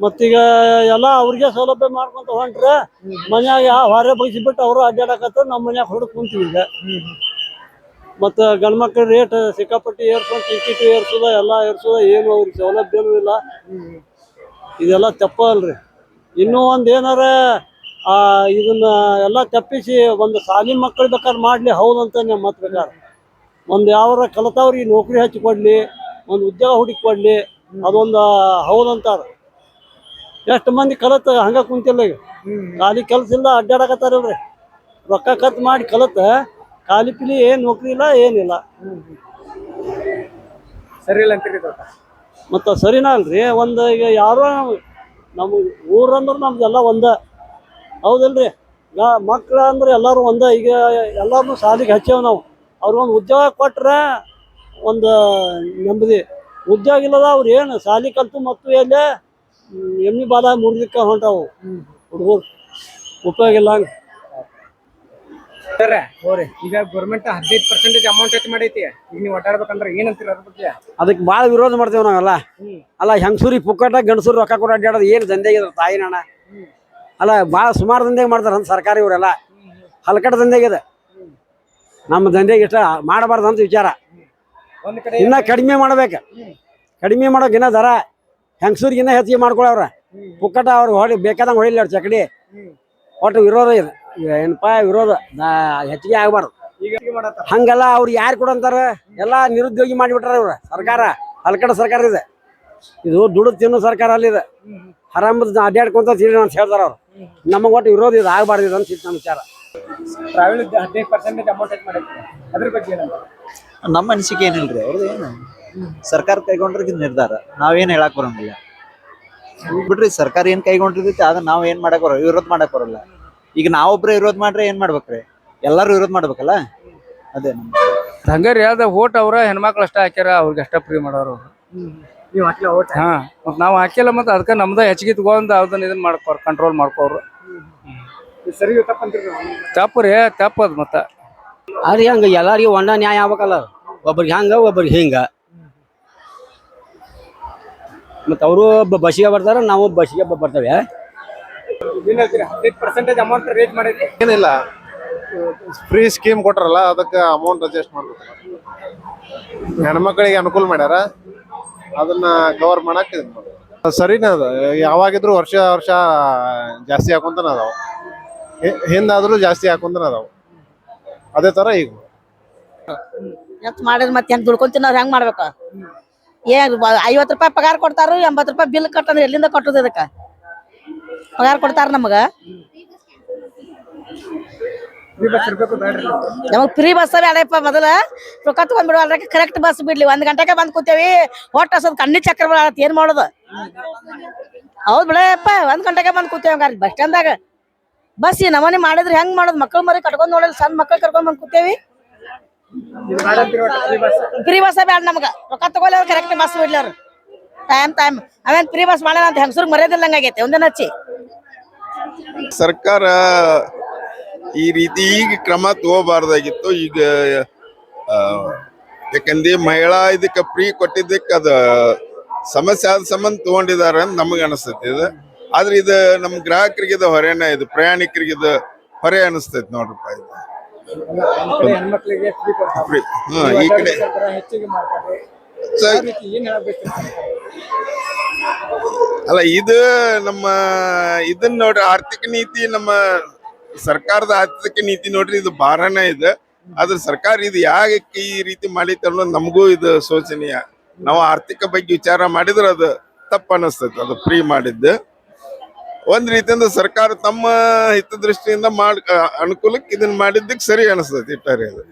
ಮತ್ತೀಗ ಎಲ್ಲ ಅವ್ರಿಗೆ ಸೌಲಭ್ಯ ಮಾಡ್ಕೊಂತ ಹೊಂಟ್ರೆ ಮನ್ಯಾಗ ಹೊರೆ ಬಗ್ಸಿಬಿಟ್ಟು ಅವರು ಅಡ್ಡಾಡಕತ್ತ ನಮ್ಮ ಮನ್ಯಾಗ ಹೊಡೆದು ಕುಂತೀವಿ ಈಗ. ಮತ್ತು ಗಂಡು ಮಕ್ಳ ರೇಟ್ ಸಿಕ್ಕಾಪಟ್ಟಿ ಏರ್ಸ್ಕೊಂಡು ಟಿ ಏರ್ಸೋದ ಎಲ್ಲ ಏರ್ಸೋದ ಏನು ಅವ್ರಿಗೆ ಸೌಲಭ್ಯನೂ ಇಲ್ಲ. ಇದೆಲ್ಲ ತಪ್ಪ ಅಲ್ರಿ ಇನ್ನೂ ಒಂದು ಏನಾರ ಆ, ಇದನ್ನ ಎಲ್ಲ ತಪ್ಪಿಸಿ ಒಂದು ಶಾಲಿ ಮಕ್ಕಳು ಬೇಕಾದ್ರೆ ಮಾಡಲಿ ಹೌದಂತ ನಮ್ಮ ಮತ್ ಬೇಕಾದ್ರೆ ಒಂದು ಯಾವ ಕಲಿತವ್ರಿಗೆ ನೌಕರಿ ಹಚ್ಚಿ ಕೊಡ್ಲಿ ಒಂದು ಉದ್ಯೋಗ ಹುಡುಕಿ ಕೊಡ್ಲಿ ಅದೊಂದು ಹೌದಂತಾರ ಎಷ್ಟು ಮಂದಿ ಕಲತ ಹಂಗ ಕುಂತಿಲ್ಲ ಈಗ. ಖಾಲಿ ಕೆಲಸ ಇಲ್ಲ ಅಡ್ಡಾಡಕತ್ತಾರಲ್ರಿ ರೊಕ್ಕ ಖರ್ಚು ಮಾಡಿ ಕಲತ ಖಾಲಿ ಪಿಲಿ ಏನ್ ನೌಕರಿ ಇಲ್ಲ ಏನಿಲ್ಲ. ಸರಿ ಇಲ್ಲ ಅಂತೀರಿ? ಮತ್ತ ಸರಿನಾ ಅಲ್ರಿ ಒಂದ್ ಈಗ ಯಾರೋ ನಮ್ ಊರಂದ್ರ ನಮ್ದೆಲ್ಲ ಒಂದ. ಹೌದಲ್ರಿ ಮಕ್ಳ ಅಂದ್ರೆ ಎಲ್ಲಾರು ಒಂದ ಈಗ ಎಲ್ಲಾರು ಸಾಲಿಗೆ ಹಚ್ಚೇವ್ ನಾವು. ಅವ್ರಿಗೊಂದು ಉದ್ಯೋಗ ಕೊಟ್ರ ಒಂದು ನೆಮ್ಮದಿ. ಉದ್ಯೋಗ ಇಲ್ಲದ ಅವ್ರು ಏನು ಸಾಲಿ ಕಲ್ತು ಮತ್ತು ಎಲ್ಲೇ ಎಮ್ಮಿ ಬಾಲ ಮುರಿಲಿಕ್ಕೆ ಹೊಂಟಾವು. ಹುಡುಗರು. ಉಪಯೋಗ ಇಲ್ಲ ಈಗ ಗೌರ್ಮೆಂಟ್ ಹದಿನೈದು ಪರ್ಸೆಂಟೇಜ್ ಅಮೌಂಟ್ ಹೆಚ್ಚು ಮಾಡೈತಿ. ಈಗ ನೀವು ಒಟ್ಟಾಡ್ಬೇಕಂದ್ರೆ ಏನಂತೀರ ಅದ್ರ ಬಗ್ಗೆ? ಅದಕ್ಕೆ ಭಾಳ ವಿರೋಧ ಮಾಡ್ತೇವೆ ನಾವೆಲ್ಲ. ಅಲ್ಲ ಹೆಂಗಸೂರಿ ಪುಕ್ಕಟ ಗಂಡಸೂರಿ ರೊಕ್ಕ ಕೊಡ ಅಡ್ಡಾಡೋದು ಏನು ದಂಧೆ ಇದೆ ತಾಯಿ ನಾಣ ಅಲ್ಲ ಭಾಳ ಸುಮಾರು ದಂಧೆಗೆ ಮಾಡ್ತಾರೆ ಅಂತ ಸರ್ಕಾರ ಇವರೆಲ್ಲ. ಹಲ್ಕಟ ದಂಧೆಗಿದೆ ನಮ್ಮ ದಂಧೆಗೆ ಇಷ್ಟ ಮಾಡಬಾರ್ದು ಅಂತ ವಿಚಾರ. ಇನ್ನ ಕಡಿಮೆ ಮಾಡ್ಬೇಕು. ಕಡಿಮೆ ಮಾಡೋಕೆ ಇನ್ನ ದರ ಹೆಂಗಸೂರಿಗಿನ್ನ ಹೆಚ್ಚಿಗೆ ಮಾಡ್ಕೊಳ್ಳೋರ ಪುಕ್ಕಟ ಅವ್ರಿಗೆ ಹೊಡಿ ಬೇಕಾದಂಗೆ ಹೊಡಿಲಿ ಅವ್ರ ಚಕಡಿ. ಒಟ್ಟು ವಿರೋಧ ಇದೆ. ಏನಪ್ಪ ವಿರೋಧ. ನಾ- ಹೆಚ್ಚಿಗೆ ಆಗಬಾರ್ದು. ಹಂಗಲ್ಲ ಅವ್ರು ಯಾರು ಕೊಡಂತಾರ ಎಲ್ಲ ನಿರುದ್ಯೋಗಿ ಮಾಡಿಬಿಟ್ರ ಇವ್ರ ಸರ್ಕಾರ. ಹಲ್ಕಡ ಸರ್ಕಾರ ಇದೆ. ಇದು ದುಡ್ಡು ತಿನ್ನೋ ಸರ್ಕಾರ ಅಲ್ಲಿದೆ ಆರಾಮದ ಅಡ್ಡಾಡ್ಕೊಂತ ತಿಳಿ ಅಂತ ಹೇಳ್ತಾರ ಅವ್ರು. ನಮಗೆ ಒಟ್ಟು ವಿರೋಧ ಇದು ಆಗಬಾರ್ದು ಇದು ಅಂತ ನಮ್ಮ ವಿಚಾರ. ಟ್ರಾವೆಲ್ ಹದಿನೈದು ಪರ್ಸೆಂಟೇಜ್ ಅಮೌಂಟ್ ಹೆಚ್ಚು ಮಾಡೈತಿ ಅದ್ರ ಬಗ್ಗೆ ಏನಂತ ನಮ್ಮ ಅನಿಸಿಕೆ ಏನಿಲ್ರಿ? ಅವ್ರದ್ದು ಏನು? ಸರ್ಕಾರ ಕೈಗೊಂಡ್ರಿಗೆ ನಿರ್ಧಾರ. ನಾವೇನು ಹೇಳಕ್ ಬರಂಗಿಲ್ಲ. ಬಿಡ್ರಿ ಸರ್ಕಾರ ಏನ್ ಕೈಗೊಂಡಿರ್ತೈತಿ ಅದನ್ನ ನಾವ್ ಏನ್ ಮಾಡಕ್ ಬರೋ ವಿರೋಧ ಮಾಡಕ್ ಬರಲ್ಲ. ಈಗ ನಾವೊಬ್ರೆ ವಿರೋಧ ಮಾಡ್ರೆ ಏನ್ ಮಾಡ್ಬೇಕ್ರಿ? ಎಲ್ಲಾರು ವಿರೋಧ ಮಾಡ್ಬೇಕಲ್ಲ? ಅದೇ ಹಂಗಾರ ಅದ ಓಟ್ ಅವ್ರ ಹೆಣ್ಮಕ್ಳು ಅಷ್ಟ ಹಾಕ್ಯಾರ ಅವ್ರಿಗೆ ಅಷ್ಟ ಫ್ರೀ ಮಾಡೋರು ಅವ್ರು. ನೀವು ಹಾಕಿಲ್ಲ ನಾವು ಹಾ ಮತ್ ನಾವ್ ಹಾಕಿಲ್ಲ ಮತ್ತ ಅದಕ್ಕ ನಮ್ದ ಹೆಚ್ಚಿಗೆ ತಗೊಂಡ್ ಅದನ್ನ ಇದನ್ನ ಮಾಡ್ಕೋರ್ ಕಂಟ್ರೋಲ್ ಮಾಡ್ಕೋರು ಸರಿ ತಪ್ಪು ರೀ ತಪ್ಪದ್ ಮತ್ತ. ಅದ್ರಿ ಹೆಂಗ ಎಲ್ಲಾರಿಗೂ ಒಂದ ನ್ಯಾಯ ಆಗ್ಬೇಕಲ್ಲ? ಒಬ್ರಿಗೆ ಹಂಗ ಒಬ್ರಿಗೆ ಹಿಂಗ. ಮತ್ತ ಅವರು ಬಸ್ಸಿಗೆ ಬರ್ತಾರ ನಾವು ಬಸ್ಸಿಗೆ ಬರ್ತವೆ. ಪರ್ಸೆಂಟೇಜ್ ಅಮೌಂಟ್ ರೇಟ್ ಮಾಡಿದ್ರಿ? ಏನಿಲ್ಲ. ಫ್ರೀ ಸ್ಕೀಮ್ ಕೊಟ್ರಲ್ಲ ಅದಕ್ಕೆ ಅಮೌಂಟ್ ಅಡ್ಜಸ್ಟ್ ಮಾಡ್ಬೇಕು. ಹೆಣ್ಮಕ್ಳಿಗೆ ಅನುಕೂಲ ಮಾಡ್ಯಾರ. ಅದನ್ನ ಕವರ್ ಮಾಡಕ್ ಸರಿನ ಅದ. ಯಾವಾಗಿದ್ರು ವರ್ಷ ವರ್ಷ ಜಾಸ್ತಿ ಹಾಕೊಂತನ ಅದಾವ. ಹಿಂದಾದ್ರೂ ಜಾಸ್ತಿ ಹಾಕೊಂತನ ಅದಾವ. ಅದೇ ತರ ಈಗ. ಮಾಡಿದ್ರೆ ಮಾಡಿದ್ ಮತ್ತೆ ಹೆಂಗ್ ದುಡ್ಕೊಂತೀನಿ ಅವ್ರು ಹೆಂಗ್ ಮಾಡ್ಬೇಕು? ಏನ್ ಐವತ್ತು ಐವತ್ ರೂಪಾಯಿ ಪಗಾರ ಕೊಡ್ತಾರು ಎಂಬತ್ ರೂಪಾಯಿ ಬಿಲ್ ಕಟ್ಟಂದ್ರೆ ಎಲ್ಲಿಂದ ಕಟ್ಟುದು ಇದಕ್ಕ? ಪಗಾರ ಕೊಡ್ತಾರ ನಮಗ. ನಮಗ್ ಫ್ರೀ ಬಸ್ ಬೇಡಪ್ಪ ಮೊದಲ. ರೊಕ್ಕ ತಗೊಂಡ್ ಬಿಡುವ ಕರೆಕ್ಟ್ ಬಸ್ ಬಿಡ್ಲಿ. ಒಂದ್ ಗಂಟೆಗೆ ಬಂದ್ ಕೂತೇವಿ. ಹೊಟ್ಟ ಹಸದ್ ಕಣ್ಣಿ ಚಕ್ರ ಬರತ್ ಏನ್ ಮಾಡೋದು? ಹೌದ್ ಬಿಡಪ್ಪ ಒಂದ್ ಗಂಟೆಗೆ ಬಂದ್ ಕೂತೇವಿ ಹಂಗಾರ ಬಸ್ ಸ್ಟ್ಯಾಂಡ್ದಾಗ. ಬಸ್ ಈ ನಮನಿ ಮಾಡಿದ್ರೆ ಹೆಂಗ್ ಮಾಡೋದು? ಮಕ್ಕಳು ಮರಿ ಕಟ್ಕೊಂಡ್ ನೋಡಲ್ಲ ಸಣ್ಣ ಮಕ್ಳು ಕರ್ಕೊಂಡ್ ಬಂದ್ ಕೂತೇವಿ. ಫ್ರೀ ಬಸ್ ಬೇಡ ನಮಗ. ರೊಕ್ಕ ತಗೊಲ್ಲ ಕರೆಕ್ಟ್ ಬಸ್ ಬಿಡ್ಲಿ ಅವ್ರು. ಟೈಮ್ ಟೈಮ್ ಅವೇನ್ ಫ್ರೀ ಬಸ್ ಮಾಡೋಣ ಅಂತ ಹೆಂಗಸ್ರಿಗೆ ಮರ್ಯಾದಿಲ್ಲಂಗ ಆಗೈತೆ ಒಂದೇ ಹಚ್ಚಿ ಸರ್ಕಾರ ಈ ರೀತಿ ಈಗ ಕ್ರಮ ತಗೋಬಾರ್ದಾಗಿತ್ತು. ಈಗ ಆ, ಯಾಕಂದ್ರೆ ಮಹಿಳಾ ಇದಕ್ಕೆ ಫ್ರೀ ಕೊಟ್ಟಿದ್ದಕ್ಕೆ ಅದ ಸಮಸ್ಯೆ ಆದ ಸಂಬಂಧ ತಗೊಂಡಿದ್ದಾರೆ ಅಂತ ನಮಗೆ ಅನಿಸ್ತೈತಿ ಇದು. ಆದ್ರೆ ಇದು ನಮ್ಮ ಗ್ರಾಹಕರಿಗೆ ಇದು ಹೊರೆನ ಇದು ಪ್ರಯಾಣಿಕರಿಗೆ ಇದು ಹೊರೆ ಅನಿಸ್ತೈತಿ ನೋಡ್ರಪ್ಪ ಇದು. ಹೆಣ್ಮಕ್ಳಿಗೆ ಫ್ರೀ Free. ಹಾ, ಈ ಕಡೆ. ಹೆಚ್ಚಿಗೆ ಮಾಡ್ತಾರೆ. ಅಲ್ಲ ಇದು ನಮ್ಮ ಇದನ್ನ ನೋಡ್ರಿ ಆರ್ಥಿಕ ನೀತಿ ನಮ್ಮ ಸರ್ಕಾರದ ಆರ್ಥಿಕ ನೀತಿ ನೋಡ್ರಿ ಇದು ಭಾರನೇ ಇದೆ. ಆದ್ರೆ ಸರ್ಕಾರ ಇದು ಯಾಕೆ ಈ ರೀತಿ ಮಾಡಿತ್ತು ಅನ್ನೋದು ನಮಗೂ ಇದು ಶೋಚನೀಯ. ನಾವು ಆರ್ಥಿಕ ಬಗ್ಗೆ ವಿಚಾರ ಮಾಡಿದ್ರೆ ಅದು ತಪ್ಪು ಅನಿಸ್ತೈತೆ ಅದು ಫ್ರೀ ಮಾಡಿದ್ದು. ಒಂದ್ ರೀತಿಯಿಂದ ಸರ್ಕಾರ ತಮ್ಮ ಹಿತದೃಷ್ಟಿಯಿಂದ ಮಾಡ್ ಅನುಕೂಲಕ್ಕೆ ಇದನ್ನ ಮಾಡಿದ್ದಕ್ಕೆ ಸರಿ ಅನಿಸ್ತೈತಿ ಇಟ್ಟಾರೆ ಅದು